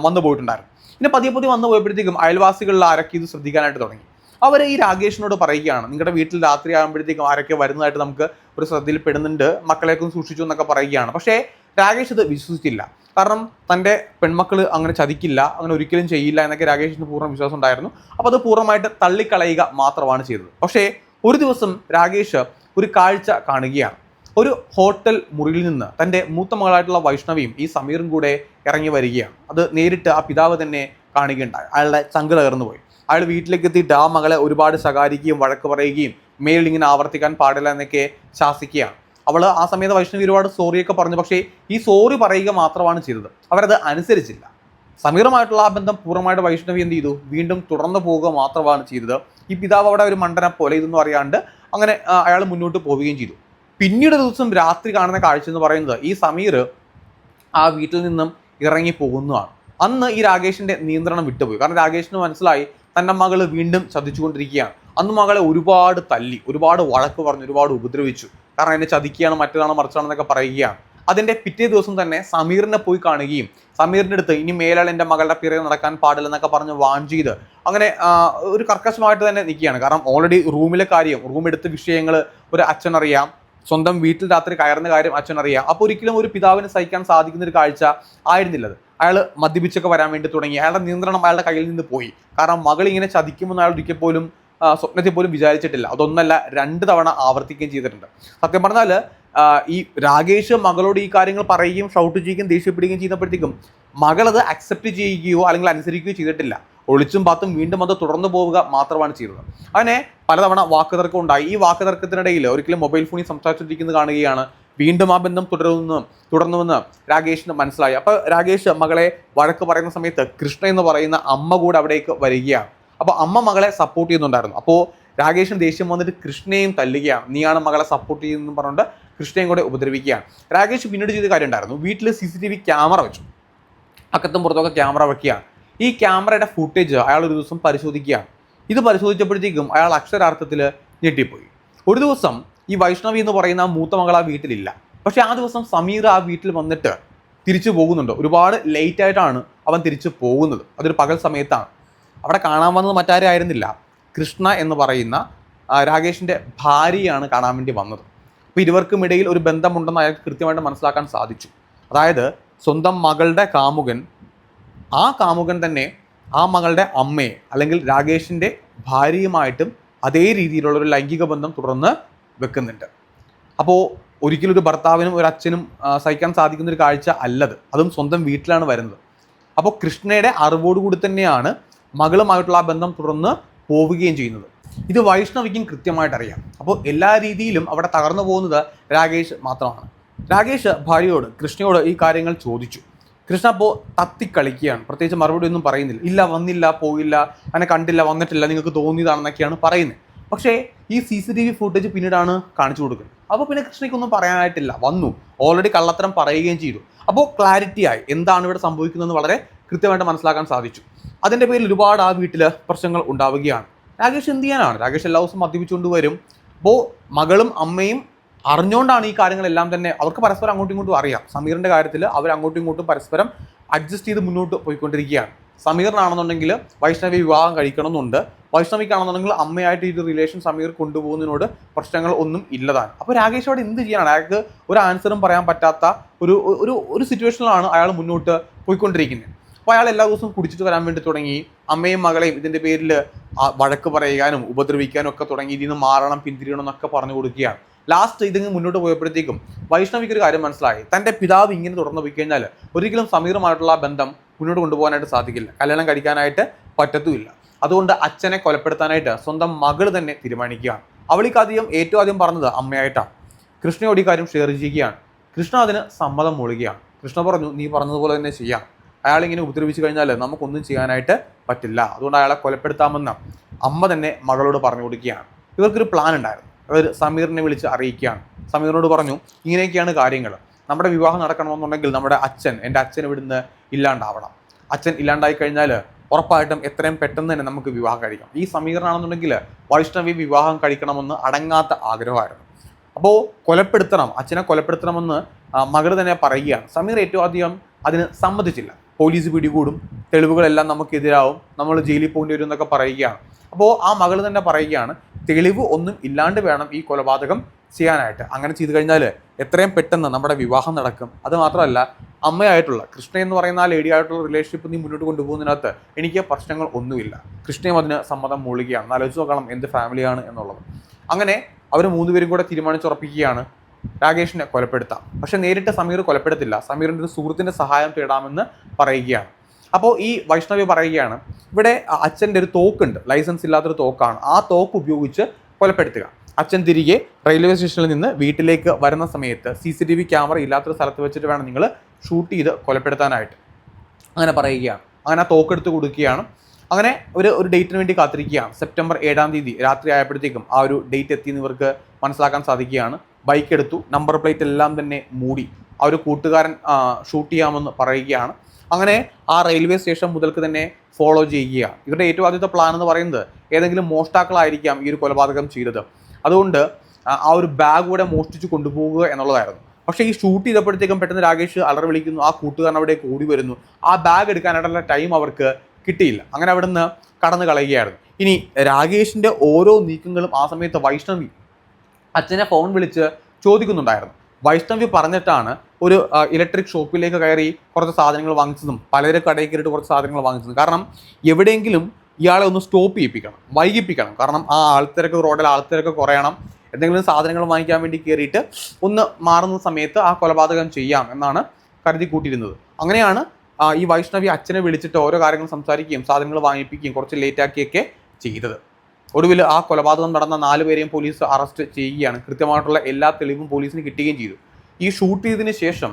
വന്നു പോയിട്ടുണ്ടായിരുന്നു. പിന്നെ പതിയെ പതിയെ വന്നു പോയപ്പോഴത്തേക്കും അയൽവാസികളിൽ ആരൊക്കെ ഇത് ശ്രദ്ധിക്കാനായിട്ട് തുടങ്ങി? അവർ ഈ രാകേഷിനോട് പറയുകയാണ്. നിങ്ങളുടെ വീട്ടിൽ രാത്രി ആകുമ്പോഴത്തേക്കും ആരൊക്കെ വരുന്നതായിട്ട് നമുക്ക് ഒരു ശ്രദ്ധയിൽ പെടുന്നുണ്ട് മക്കളെയൊക്കെ സൂക്ഷിച്ചു എന്നൊക്കെ പറയുകയാണ്. പക്ഷേ രാകേഷ് ഇത് വിശ്വസിച്ചില്ല. കാരണം തന്റെ പെൺമക്കൾ അങ്ങനെ ചതിക്കില്ല അങ്ങനെ ഒരിക്കലും ചെയ്യില്ല എന്നൊക്കെ രാകേഷിന് പൂർണ വിശ്വാസം ഉണ്ടായിരുന്നു. അപ്പോൾ അത് പൂർണമായിട്ട് തള്ളിക്കളയുക മാത്രമാണ് ചെയ്തത്. പക്ഷേ ഒരു ദിവസം രാകേഷ് ഒരു കാഴ്ച കാണുകയാണ്. ഒരു ഹോട്ടൽ മുറിയിൽ നിന്ന് തന്റെ മൂത്ത മകളായിട്ടുള്ള വൈഷ്ണവിയും ഈ സമീറും കൂടെ ഇറങ്ങി വരികയാണ്. അത് നേരിട്ട് ആ പിതാവ് തന്നെ കാണുകയുണ്ടായി. അയാളുടെ ചങ്ക് തകർന്നു പോയി. അയാൾ വീട്ടിലേക്ക് എത്തിയിട്ട് ആ മകളെ ഒരുപാട് ശകാരിക്കുകയും വഴക്ക് പറയുകയും മേലിൽ ഇങ്ങനെ ആവർത്തിക്കാൻ പാടില്ല എന്നൊക്കെ ശാസിക്കുകയാണ്. അവൾ ആ സമയത്ത് വൈഷ്ണവി ഒരുപാട് സോറിയൊക്കെ പറഞ്ഞു. പക്ഷേ ഈ സോറി പറയുക മാത്രമാണ് ചെയ്തത്. അവരത് അനുസരിച്ചില്ല. സമീറുമായിട്ടുള്ള ആ ബന്ധം പൂർണമായിട്ട് വൈഷ്ണവി എന്ത് ചെയ്തു? വീണ്ടും തുടർന്നു പോവുക മാത്രമാണ് ചെയ്തത്. ഈ പിതാവ് അവിടെ ഒരു മണ്ടനെ പോലെ ഇതൊന്നും അറിയാണ്ട് അങ്ങനെ അയാൾ മുന്നോട്ട് പോവുകയും ചെയ്തു. പിന്നീട് ദിവസം രാത്രി കാണുന്ന കാഴ്ച എന്ന് പറയുന്നത് ഈ സമീർ ആ വീട്ടിൽ നിന്നും ഇറങ്ങി പോകുന്നതാണ്. അന്ന് ഈ രാകേഷിന്റെ നിയന്ത്രണം വിട്ടുപോയി. കാരണം രാകേഷിന് മനസ്സിലായി തന്റെ മകൾ വീണ്ടും ചതിച്ചുകൊണ്ടിരിക്കുകയാണ്. അന്ന് മകളെ ഒരുപാട് തല്ലി ഒരുപാട് വഴക്ക് പറഞ്ഞു ഒരുപാട് ഉപദ്രവിച്ചു. കാരണം എന്നെ ചതിക്കുകയാണ് മറ്റേതാണ് മറിച്ചാണെന്നൊക്കെ പറയുകയാണ്. അതിന്റെ പിറ്റേ ദിവസം തന്നെ സമീറിനെ പോയി കാണുകയും സമീറിന്റെ അടുത്ത് ഇനി മേലാൾ എന്റെ മകളുടെ പിറകെ നടക്കാൻ പാടില്ലെന്നൊക്കെ പറഞ്ഞ് വാൺ ചെയ്ത് അങ്ങനെ ഒരു കർക്കശമായിട്ട് തന്നെ നിൽക്കുകയാണ്. കാരണം ഓൾറെഡി റൂമിലെ കാര്യം റൂം എടുത്ത വിഷയങ്ങൾ ഒരു അച്ഛൻ അറിയാം സ്വന്തം വീട്ടിൽ രാത്രി കയറുന്ന കാര്യം അച്ഛൻ അറിയാം അപ്പോൾ ഒരിക്കലും ഒരു പിതാവിന് സഹിക്കാൻ സാധിക്കുന്ന ഒരു കാഴ്ച ആയിരുന്നില്ലത്. അയാൾ മദ്യപിച്ചൊക്കെ വരാൻ വേണ്ടി തുടങ്ങി. അയാളുടെ നിയന്ത്രണം അയാളുടെ കയ്യിൽ നിന്ന് പോയി. കാരണം മകൾ ഇങ്ങനെ ചതിക്കുമെന്ന് അയാൾ ഒരിക്കൽ പോലും സ്വപ്നത്തിൽ പോലും വിചാരിച്ചിട്ടില്ല. അതൊന്നല്ല രണ്ട് തവണ ആവർത്തിക്കുകയും ചെയ്തിട്ടുണ്ട്. സത്യം പറഞ്ഞാൽ ഈ രാകേഷ് മകളോട് ഈ കാര്യങ്ങൾ പറയുകയും ഷൗട്ട് ചെയ്യുകയും ദേഷ്യപ്പെടുകയും ചെയ്യുന്നപ്പോഴത്തേക്കും മകളത് അക്സെപ്റ്റ് ചെയ്യുകയോ അല്ലെങ്കിൽ അനുസരിക്കുകയോ ചെയ്തിട്ടില്ല. ഒളിച്ചും പാത്തും വീണ്ടും അത് തുടർന്നു പോവുക മാത്രമാണ് ചെയ്തത്. അങ്ങനെ പലതവണ വാക്കുതർക്കം ഉണ്ടായി. ഈ വാക്കുതർക്കത്തിനിടയിൽ ഒരിക്കലും മൊബൈൽ ഫോണിൽ സംസാരിച്ചിരിക്കുന്നത് കാണുകയാണ് വീണ്ടും ആ ബന്ധം തുടരുന്നു തുടർന്നുവെന്ന് രാകേഷിന് മനസ്സിലായി. അപ്പോൾ രാകേഷ് മകളെ വഴക്ക് പറയുന്ന സമയത്ത് കൃഷ്ണ എന്ന് പറയുന്ന അമ്മ കൂടെ അവിടേക്ക് വരികയാണ്. അപ്പോൾ അമ്മ മകളെ സപ്പോർട്ട് ചെയ്യുന്നുണ്ടായിരുന്നു. അപ്പോൾ രാകേഷിന് ദേഷ്യം വന്നിട്ട് കൃഷ്ണയും തല്ലുകയാണ്. നീയാണ് മകളെ സപ്പോർട്ട് ചെയ്യുന്നതെന്ന് പറഞ്ഞുകൊണ്ട് കൃഷ്ണയും കൂടെ ഉപദ്രവിക്കുകയാണ്. രാകേഷ് പിന്നീട് ചെയ്ത കാര്യം ഉണ്ടായിരുന്നു വീട്ടിൽ C C T V camera വെച്ചു. അക്കത്തും പുറത്തൊക്കെ ക്യാമറ വെക്കുകയാണ്. ഈ ക്യാമറയുടെ ഫുട്ടേജ് അയാൾ ഒരു ദിവസം പരിശോധിക്കുകയാണ്. ഇത് പരിശോധിച്ചപ്പോഴത്തേക്കും അയാൾ അക്ഷരാർത്ഥത്തിൽ ഞെട്ടിപ്പോയി. ഒരു ദിവസം ഈ വൈഷ്ണവി എന്ന് പറയുന്ന മൂത്ത മകൾ ആ വീട്ടിലില്ല. പക്ഷെ ആ ദിവസം സമീർ ആ വീട്ടിൽ വന്നിട്ട് തിരിച്ചു പോകുന്നുണ്ട്. ഒരുപാട് ലേറ്റ് ആയിട്ടാണ് അവൻ തിരിച്ചു പോകുന്നത്. അതൊരു പകൽ സമയത്താണ്. അവിടെ കാണാൻ വന്നത് മറ്റാരും ആയിരുന്നില്ല. കൃഷ്ണ എന്ന് പറയുന്ന രാകേഷിന്റെ ഭാര്യയാണ് കാണാൻ വേണ്ടി വന്നത്. അപ്പോൾ ഇരുവർക്കും ഇടയിൽ ഒരു ബന്ധമുണ്ടെന്ന് അയാൾക്ക് കൃത്യമായിട്ട് മനസ്സിലാക്കാൻ സാധിച്ചു. അതായത് സ്വന്തം മകളുടെ കാമുകൻ ആ കാമുകൻ തന്നെ ആ മകളുടെ അമ്മയെ അല്ലെങ്കിൽ രാകേഷിന്റെ ഭാര്യയുമായിട്ടും അതേ രീതിയിലുള്ള ഒരു ലൈംഗിക ബന്ധം തുടർന്ന് വെക്കുന്നുണ്ട്. അപ്പോൾ ഒരിക്കലും ഒരു ഭർത്താവിനും ഒരു അച്ഛനും സഹിക്കാൻ സാധിക്കുന്ന ഒരു കാഴ്ച അല്ലത്. അതും സ്വന്തം വീട്ടിലാണ് വരുന്നത്. അപ്പോൾ കൃഷ്ണയുടെ അറിവോടുകൂടി തന്നെയാണ് മകളുമായിട്ടുള്ള ആ ബന്ധം തുടർന്ന് പോവുകയും ചെയ്യുന്നത്. ഇത് വൈഷ്ണവിക്കും കൃത്യമായിട്ട് അറിയാം. അപ്പോൾ എല്ലാ രീതിയിലും അവിടെ തകർന്നു പോകുന്നത് രാകേഷ് മാത്രമാണ്. രാകേഷ് ഭാര്യയോട് കൃഷ്ണയോട് ഈ കാര്യങ്ങൾ ചോദിച്ചു. കൃഷ്ണ അപ്പോൾ തത്തിക്കളിക്കുകയാണ്. പ്രത്യേകിച്ച് മറുപടി ഒന്നും പറയുന്നില്ല. ഇല്ല വന്നില്ല പോയില്ല അങ്ങനെ കണ്ടില്ല വന്നിട്ടില്ല നിങ്ങൾക്ക് തോന്നിയതാണെന്നൊക്കെയാണ് പറയുന്നത്. പക്ഷേ ഈ C C T V footage പിന്നീടാണ് കാണിച്ചു കൊടുക്കുന്നത്. അപ്പോൾ പിന്നെ കൃഷ്ണയ്ക്കൊന്നും പറയാനായിട്ടില്ല. വന്നു. ഓൾറെഡി കള്ളത്തരം പറയുകയും ചെയ്തു. അപ്പോൾ ക്ലാരിറ്റി ആയി. എന്താണ് ഇവിടെ സംഭവിക്കുന്നതെന്ന് വളരെ കൃത്യമായിട്ട് മനസ്സിലാക്കാൻ സാധിച്ചു. അതിന്റെ പേരിൽ ഒരുപാട് ആ വീട്ടിൽ പ്രശ്നങ്ങൾ ഉണ്ടാവുകയാണ്. രാകേഷ് എന്ത് ചെയ്യാനാണ്? രാകേഷ് എല്ലാ ദിവസവും മദ്യപിച്ചുകൊണ്ട് വരും. അപ്പോൾ മകളും അമ്മയും അറിഞ്ഞുകൊണ്ടാണ് ഈ കാര്യങ്ങളെല്ലാം തന്നെ അവർക്ക് പരസ്പരം അങ്ങോട്ടും ഇങ്ങോട്ടും അറിയാം. സമീറിന്റെ കാര്യത്തിൽ അവർ അങ്ങോട്ടും ഇങ്ങോട്ടും പരസ്പരം അഡ്ജസ്റ്റ് ചെയ്ത് മുന്നോട്ട് പോയിക്കൊണ്ടിരിക്കുകയാണ്. സമീറിനാണെന്നുണ്ടെങ്കിൽ വൈഷ്ണവി വിവാഹം കഴിക്കണമെന്നുണ്ട്. വൈഷ്ണവിക്കാണെന്നുണ്ടെങ്കിൽ അമ്മയായിട്ട് ഈ റിലേഷൻ സമീർ കൊണ്ടുപോകുന്നതിനോട് പ്രശ്നങ്ങൾ ഒന്നും ഇല്ലതാണ്. അപ്പോൾ രാകേഷ് അവിടെ എന്ത് ചെയ്യാനാണ്? അയാൾക്ക് ഒരു ആൻസറും പറയാൻ പറ്റാത്ത ഒരു ഒരു ഒരു സിറ്റുവേഷനിലാണ് അയാൾ മുന്നോട്ട് പോയിക്കൊണ്ടിരിക്കുന്നത്. അപ്പോൾ അയാൾ എല്ലാ ദിവസവും കുടിച്ചിട്ട് വരാൻ വേണ്ടി തുടങ്ങി. അമ്മയും മകളെയും ഇതിന്റെ പേരിൽ വഴക്ക് പറയാനും ഉപദ്രവിക്കാനും ഒക്കെ തുടങ്ങി. ഇതിൽ നിന്ന് മാറണം പിന്തിരിയണം എന്നൊക്കെ പറഞ്ഞു കൊടുക്കുകയാണ്. ലാസ്റ്റ് ഇതിങ്ങ് മുന്നോട്ട് പോയപ്പോഴത്തേക്കും വൈഷ്ണവിക്ക് ഒരു കാര്യം മനസ്സിലായി. തന്റെ പിതാവ് ഇങ്ങനെ തുടർന്ന് പോയി കഴിഞ്ഞാൽ ഒരിക്കലും സമീറുമായിട്ടുള്ള ബന്ധം മുന്നോട്ട് കൊണ്ടുപോകാനായിട്ട് സാധിക്കില്ല. കല്യാണം കഴിക്കാനായിട്ട് പറ്റത്തുമില്ല. അതുകൊണ്ട് അച്ഛനെ കൊലപ്പെടുത്താനായിട്ട് സ്വന്തം മകൾ തന്നെ തീരുമാനിക്കുകയാണ്. അവളിക്ക് അധികം ഏറ്റവും ആദ്യം പറഞ്ഞത് അമ്മയായിട്ടാണ്. കൃഷ്ണയോട് ഈ കാര്യം ഷെയർ ചെയ്യുകയാണ്. കൃഷ്ണ അതിന് സമ്മതം മൂളുകയാണ്. കൃഷ്ണ പറഞ്ഞു നീ പറഞ്ഞതുപോലെ തന്നെ ചെയ്യാം. അയാൾ ഇങ്ങനെ ഉപദ്രവിച്ചു കഴിഞ്ഞാൽ നമുക്കൊന്നും ചെയ്യാനായിട്ട് പറ്റില്ല. അതുകൊണ്ട് അയാളെ കൊലപ്പെടുത്താമെന്ന് അമ്മ തന്നെ മകളോട് പറഞ്ഞു കൊടുക്കുകയാണ്. ഇവർക്കൊരു പ്ലാൻ ഉണ്ടായിരുന്നു. അവർ സമീറിനെ വിളിച്ച് അറിയിക്കുകയാണ്. സമീറിനോട് പറഞ്ഞു ഇങ്ങനെയൊക്കെയാണ് കാര്യങ്ങൾ നമ്മുടെ വിവാഹം നടക്കണമെന്നുണ്ടെങ്കിൽ നമ്മുടെ അച്ഛൻ എന്റെ അച്ഛൻ ഇവിടുന്ന് ഇല്ലാണ്ടാവണം. അച്ഛൻ ഇല്ലാണ്ടായി കഴിഞ്ഞാൽ ഉറപ്പായിട്ടും എത്രയും പെട്ടെന്ന് തന്നെ നമുക്ക് വിവാഹം കഴിക്കാം. ഈ സമീകരണമാണെന്നുണ്ടെങ്കിൽ വൈഷ്ണവി വിവാഹം കഴിക്കണമെന്ന് അടങ്ങാത്ത ആഗ്രഹമായിരുന്നു. അപ്പോൾ കൊലപ്പെടുത്തണം അച്ഛനെ കൊലപ്പെടുത്തണമെന്ന് മകൾ തന്നെ പറയുകയാണ്. സമീർ ഏറ്റവും അധികം അതിന് സമ്മതിച്ചില്ല. പോലീസ് പിടികൂടും തെളിവുകളെല്ലാം നമുക്കെതിരാവും നമ്മൾ ജയിലിൽ പോകേണ്ടി വരും എന്നൊക്കെ പറയുകയാണ്. അപ്പോൾ ആ മകൾ തന്നെ പറയുകയാണ് തെളിവ് ഒന്നും ഇല്ലാണ്ട് വേണം ഈ കൊലപാതകം ചെയ്യാനായിട്ട്. അങ്ങനെ ചെയ്തു കഴിഞ്ഞാൽ എത്രയും പെട്ടെന്ന് നമ്മുടെ വിവാഹം നടക്കും. അത് മാത്രമല്ല അമ്മയായിട്ടുള്ള കൃഷ്ണ എന്ന് പറയുന്ന ആ ലേഡി ആയിട്ടുള്ള റിലേഷൻഷിപ്പ് നീ മുന്നോട്ട് കൊണ്ടുപോകുന്നതിനകത്ത് എനിക്ക് പ്രശ്നങ്ങൾ ഒന്നുമില്ല. കൃഷ്ണയും അതിന് സമ്മതം മൂളുകയാണ്. ആലോചിച്ച് നോക്കണം എന്ത് ഫാമിലിയാണ് എന്നുള്ളത്. അങ്ങനെ അവർ മൂന്നുപേരും കൂടെ തീരുമാനിച്ചുറപ്പിക്കുകയാണ്. രാകേഷിനെ കൊലപ്പെടുത്താം. പക്ഷെ നേരിട്ട് സമീർ കൊലപ്പെടുത്തില്ല. സമീറിന്റെ ഒരു സുഹൃത്തിന്റെ സഹായം തേടാമെന്ന് പറയുകയാണ്. അപ്പോൾ ഈ വൈഷ്ണവി പറയുകയാണ് ഇവിടെ അച്ഛന്റെ ഒരു തോക്കുണ്ട്. ലൈസൻസ് ഇല്ലാത്തൊരു തോക്കാണ്. ആ തോക്ക് ഉപയോഗിച്ച് കൊലപ്പെടുത്തുക. അച്ഛൻ തിരികെ റെയിൽവേ സ്റ്റേഷനിൽ നിന്ന് വീട്ടിലേക്ക് വരുന്ന സമയത്ത് C C T V camera ഇല്ലാത്തൊരു സ്ഥലത്ത് വെച്ചിട്ട് വേണം നിങ്ങൾ ഷൂട്ട് ചെയ്ത് കൊലപ്പെടുത്താനായിട്ട്. അങ്ങനെ പറയുകയാണ്. അങ്ങനെ ആ തോക്കെടുത്ത് കൊടുക്കുകയാണ്. അങ്ങനെ ഒരു ഒരു ഡേറ്റിന് വേണ്ടി കാത്തിരിക്കുകയാണ്. സെപ്റ്റംബർ ഏഴാം തീയതി രാത്രി ആയപ്പോഴത്തേക്കും ആ ഒരു ഡേറ്റ് എത്തി ഇവർക്ക് മനസ്സിലാക്കാൻ സാധിക്കുകയാണ്. ബൈക്ക് എടുത്തു നമ്പർ പ്ലേറ്റ് എല്ലാം തന്നെ മൂടി ആ ഒരു കൂട്ടുകാരൻ ഷൂട്ട് ചെയ്യാമെന്ന് പറയുകയാണ്. അങ്ങനെ ആ റെയിൽവേ സ്റ്റേഷൻ മുതൽക്ക് തന്നെ ഫോളോ ചെയ്യുകയാണ്. ഇവരുടെ ഏറ്റവും ആദ്യത്തെ പ്ലാൻ എന്ന് പറയുന്നത് ഏതെങ്കിലും മോഷ്ടാക്കളായിരിക്കാം ഈ ഒരു കൊലപാതകം ചെയ്തത്. അതുകൊണ്ട് ആ ഒരു ബാഗ് കൂടെ മോഷ്ടിച്ച് കൊണ്ടുപോകുക എന്നുള്ളതായിരുന്നു. പക്ഷേ ഈ ഷൂട്ട് ചെയ്തപ്പോഴത്തേക്കും പെട്ടെന്ന് രാകേഷ് അലറി വിളിക്കുന്നു. ആ കൂട്ടുകാരൻ അവിടെ കൂടി വരുന്നു. ആ ബാഗ് എടുക്കാനായിട്ടുള്ള ടൈം അവർക്ക് കിട്ടിയില്ല. അങ്ങനെ അവിടുന്ന് കടന്നു കളയുകയായിരുന്നു. ഇനി രാകേഷിന്റെ ഓരോ നീക്കങ്ങളും ആ സമയത്ത് വൈഷ്ണവി അച്ഛനെ ഫോൺ വിളിച്ച് ചോദിക്കുന്നുണ്ടായിരുന്നു. വൈഷ്ണവി പറഞ്ഞിട്ടാണ് ഒരു ഇലക്ട്രിക് ഷോപ്പിലേക്ക് കയറി കുറച്ച് സാധനങ്ങൾ വാങ്ങിച്ചതും പലരും കടയിൽ കയറിയിട്ട് കുറച്ച് സാധനങ്ങൾ വാങ്ങിച്ചതും. കാരണം എവിടെയെങ്കിലും ഇയാളെ ഒന്ന് സ്റ്റോപ്പ് ചെയ്യിപ്പിക്കണം വൈകിപ്പിക്കണം. കാരണം ആ ആൾത്തിരക്ക് റോഡിൽ ആൾത്തിരക്ക് കുറയണം. എന്തെങ്കിലും സാധനങ്ങൾ വാങ്ങിക്കാൻ വേണ്ടി കയറിയിട്ട് ഒന്ന് മാറുന്ന സമയത്ത് ആ കൊലപാതകം ചെയ്യാം എന്നാണ് കരുതി കൂട്ടിയിരുന്നത്. അങ്ങനെയാണ് ഈ വൈഷ്ണവി അച്ഛനെ വിളിച്ചിട്ട് ഓരോ കാര്യങ്ങൾ സംസാരിക്കുകയും സാധനങ്ങൾ വാങ്ങിപ്പിക്കുകയും കുറച്ച് ലേറ്റാക്കിയൊക്കെ ചെയ്തത്. ഒടുവിൽ ആ കൊലപാതകം നടന്ന നാല് പേരെയും പോലീസ് അറസ്റ്റ് ചെയ്യുകയാണ്. കൃത്യമായിട്ടുള്ള എല്ലാ തെളിവും പോലീസിന് കിട്ടുകയും ചെയ്തു. ഈ ഷൂട്ട് ചെയ്തതിന് ശേഷം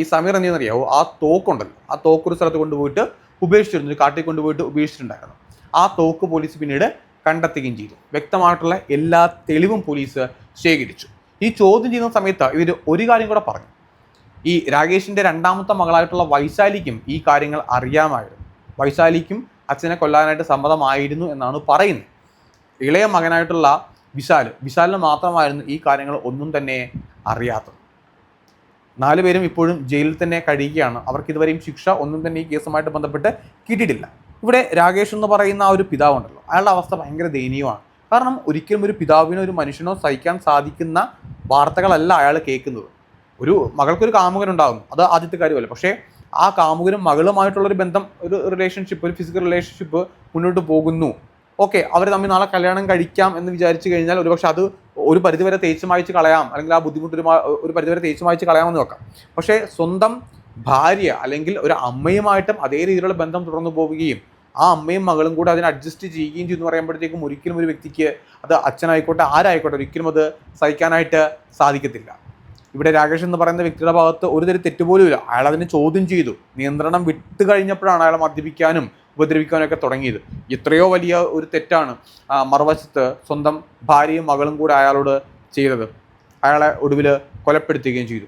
ഈ സമീർ എന്തെന്നറിയാവോ ആ തോക്കുണ്ടല്ലോ. ആ തോക്കൊരു സ്ഥലത്ത് കൊണ്ടുപോയിട്ട് ഉപേക്ഷിച്ചിരുന്നു കാട്ടിൽ കൊണ്ടുപോയിട്ട് ഉപേക്ഷിച്ചിട്ടുണ്ടായിരുന്നു. ആ തോക്ക് പോലീസ് പിന്നീട് കണ്ടെത്തുകയും ചെയ്തു. വ്യക്തമായിട്ടുള്ള എല്ലാ തെളിവും പോലീസ് ശേഖരിച്ചു. ഈ ചോദ്യം ചെയ്യുന്ന സമയത്ത് ഇവർ ഒരു കാര്യം കൂടെ പറഞ്ഞു. ഈ രാകേഷിന്റെ രണ്ടാമത്തെ മകളായിട്ടുള്ള വൈശാലിക്കും ഈ കാര്യങ്ങൾ അറിയാമായിരുന്നു. വൈശാലിക്കും അച്ഛനെ കൊല്ലാനായിട്ട് സമ്മതമായിരുന്നു എന്നാണ് പറയുന്നത്. ഇളയ മകനായിട്ടുള്ള വിശാൽ വിശാലിന് മാത്രമായിരുന്നു ഈ കാര്യങ്ങൾ ഒന്നും തന്നെ അറിയാത്തത്. നാല് പേരും ഇപ്പോഴും ജയിലിൽ തന്നെ കഴിയുകയാണ്. അവർക്ക് ഇതുവരെയും ശിക്ഷ ഒന്നും തന്നെ ഈ കേസുമായിട്ട് ബന്ധപ്പെട്ട് കിട്ടിയിട്ടില്ല. ഇവിടെ രാകേഷ് എന്ന് പറയുന്ന ആ ഒരു പിതാവുണ്ടല്ലോ അയാളുടെ അവസ്ഥ ഭയങ്കര ദയനീയമാണ്. കാരണം ഒരിക്കലും ഒരു പിതാവിനോ ഒരു മനുഷ്യനോ സഹിക്കാൻ സാധിക്കുന്ന വാർത്തകളല്ല അയാൾ കേൾക്കുന്നത്. ഒരു മകൾക്കൊരു കാമുകൻ ഉണ്ടാകുന്നു. അത് ആദ്യത്തെ കാര്യമല്ല. പക്ഷേ ആ കാമുകനും മകളുമായിട്ടുള്ളൊരു ബന്ധം ഒരു റിലേഷൻഷിപ്പ് ഒരു ഫിസിക്കൽ റിലേഷൻഷിപ്പ് മുന്നോട്ട് പോകുന്നു. ഓക്കെ അവർ തമ്മിൽ നാളെ കല്യാണം കഴിക്കാം എന്ന് വിചാരിച്ചു കഴിഞ്ഞാൽ ഒരുപക്ഷെ അത് ഒരു പരിധിവരെ തേച്ച് മായ്ച്ച് കളയാം. അല്ലെങ്കിൽ ആ ബുദ്ധിമുട്ട് ഒരു പരിധിവരെ തേച്ച് മായ്ച്ച് കളയാമെന്ന് നോക്കാം പക്ഷേ സ്വന്തം ഭാര്യ അല്ലെങ്കിൽ ഒരു അമ്മയുമായിട്ടും അതേ രീതിയിലുള്ള ബന്ധം തുടർന്നു പോവുകയും ആ അമ്മയും മകളും കൂടെ അതിനെ അഡ്ജസ്റ്റ് ചെയ്യുകയും ചെയ്യുന്നു പറയുമ്പോഴത്തേക്കും ഒരിക്കലും ഒരു വ്യക്തിക്ക് അത് അച്ഛനായിക്കോട്ടെ ആരായിക്കോട്ടെ ഒരിക്കലും അത് സഹിക്കാനായിട്ട് സാധിക്കത്തില്ല. ഇവിടെ രാകേഷ് എന്ന് പറയുന്ന വ്യക്തിയുടെ ഭാഗത്ത് ഒരു തരം തെറ്റുപോലുമില്ല അയാൾ അതിനെ ചോദ്യം ചെയ്തു. നിയന്ത്രണം വിട്ടു കഴിഞ്ഞപ്പോഴാണ് അയാളെ മദ്യപിക്കാനും ഉപദ്രവിക്കാനൊക്കെ തുടങ്ങിയത്. എത്രയോ വലിയ ഒരു തെറ്റാണ് മറുവശത്ത് സ്വന്തം ഭാര്യയും മകളും കൂടെ അയാളോട് ചെയ്തത്. അയാളെ ഒടുവിൽ കൊലപ്പെടുത്തുകയും ചെയ്തു.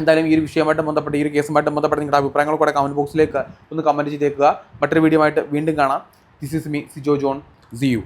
എന്തായാലും ഈ ഒരു വിഷയമായിട്ട് ബന്ധപ്പെട്ട് ഈ ഒരു കേസുമായിട്ട് ബന്ധപ്പെട്ട് നിങ്ങളുടെ അഭിപ്രായങ്ങൾ കൂടെ കമന്റ് ബോക്സിലേക്ക് ഒന്ന് കമന്റ് ചെയ്തേക്കുക. മറ്റൊരു വീഡിയോ ആയിട്ട് വീണ്ടും കാണാം. This is me Sijo John see you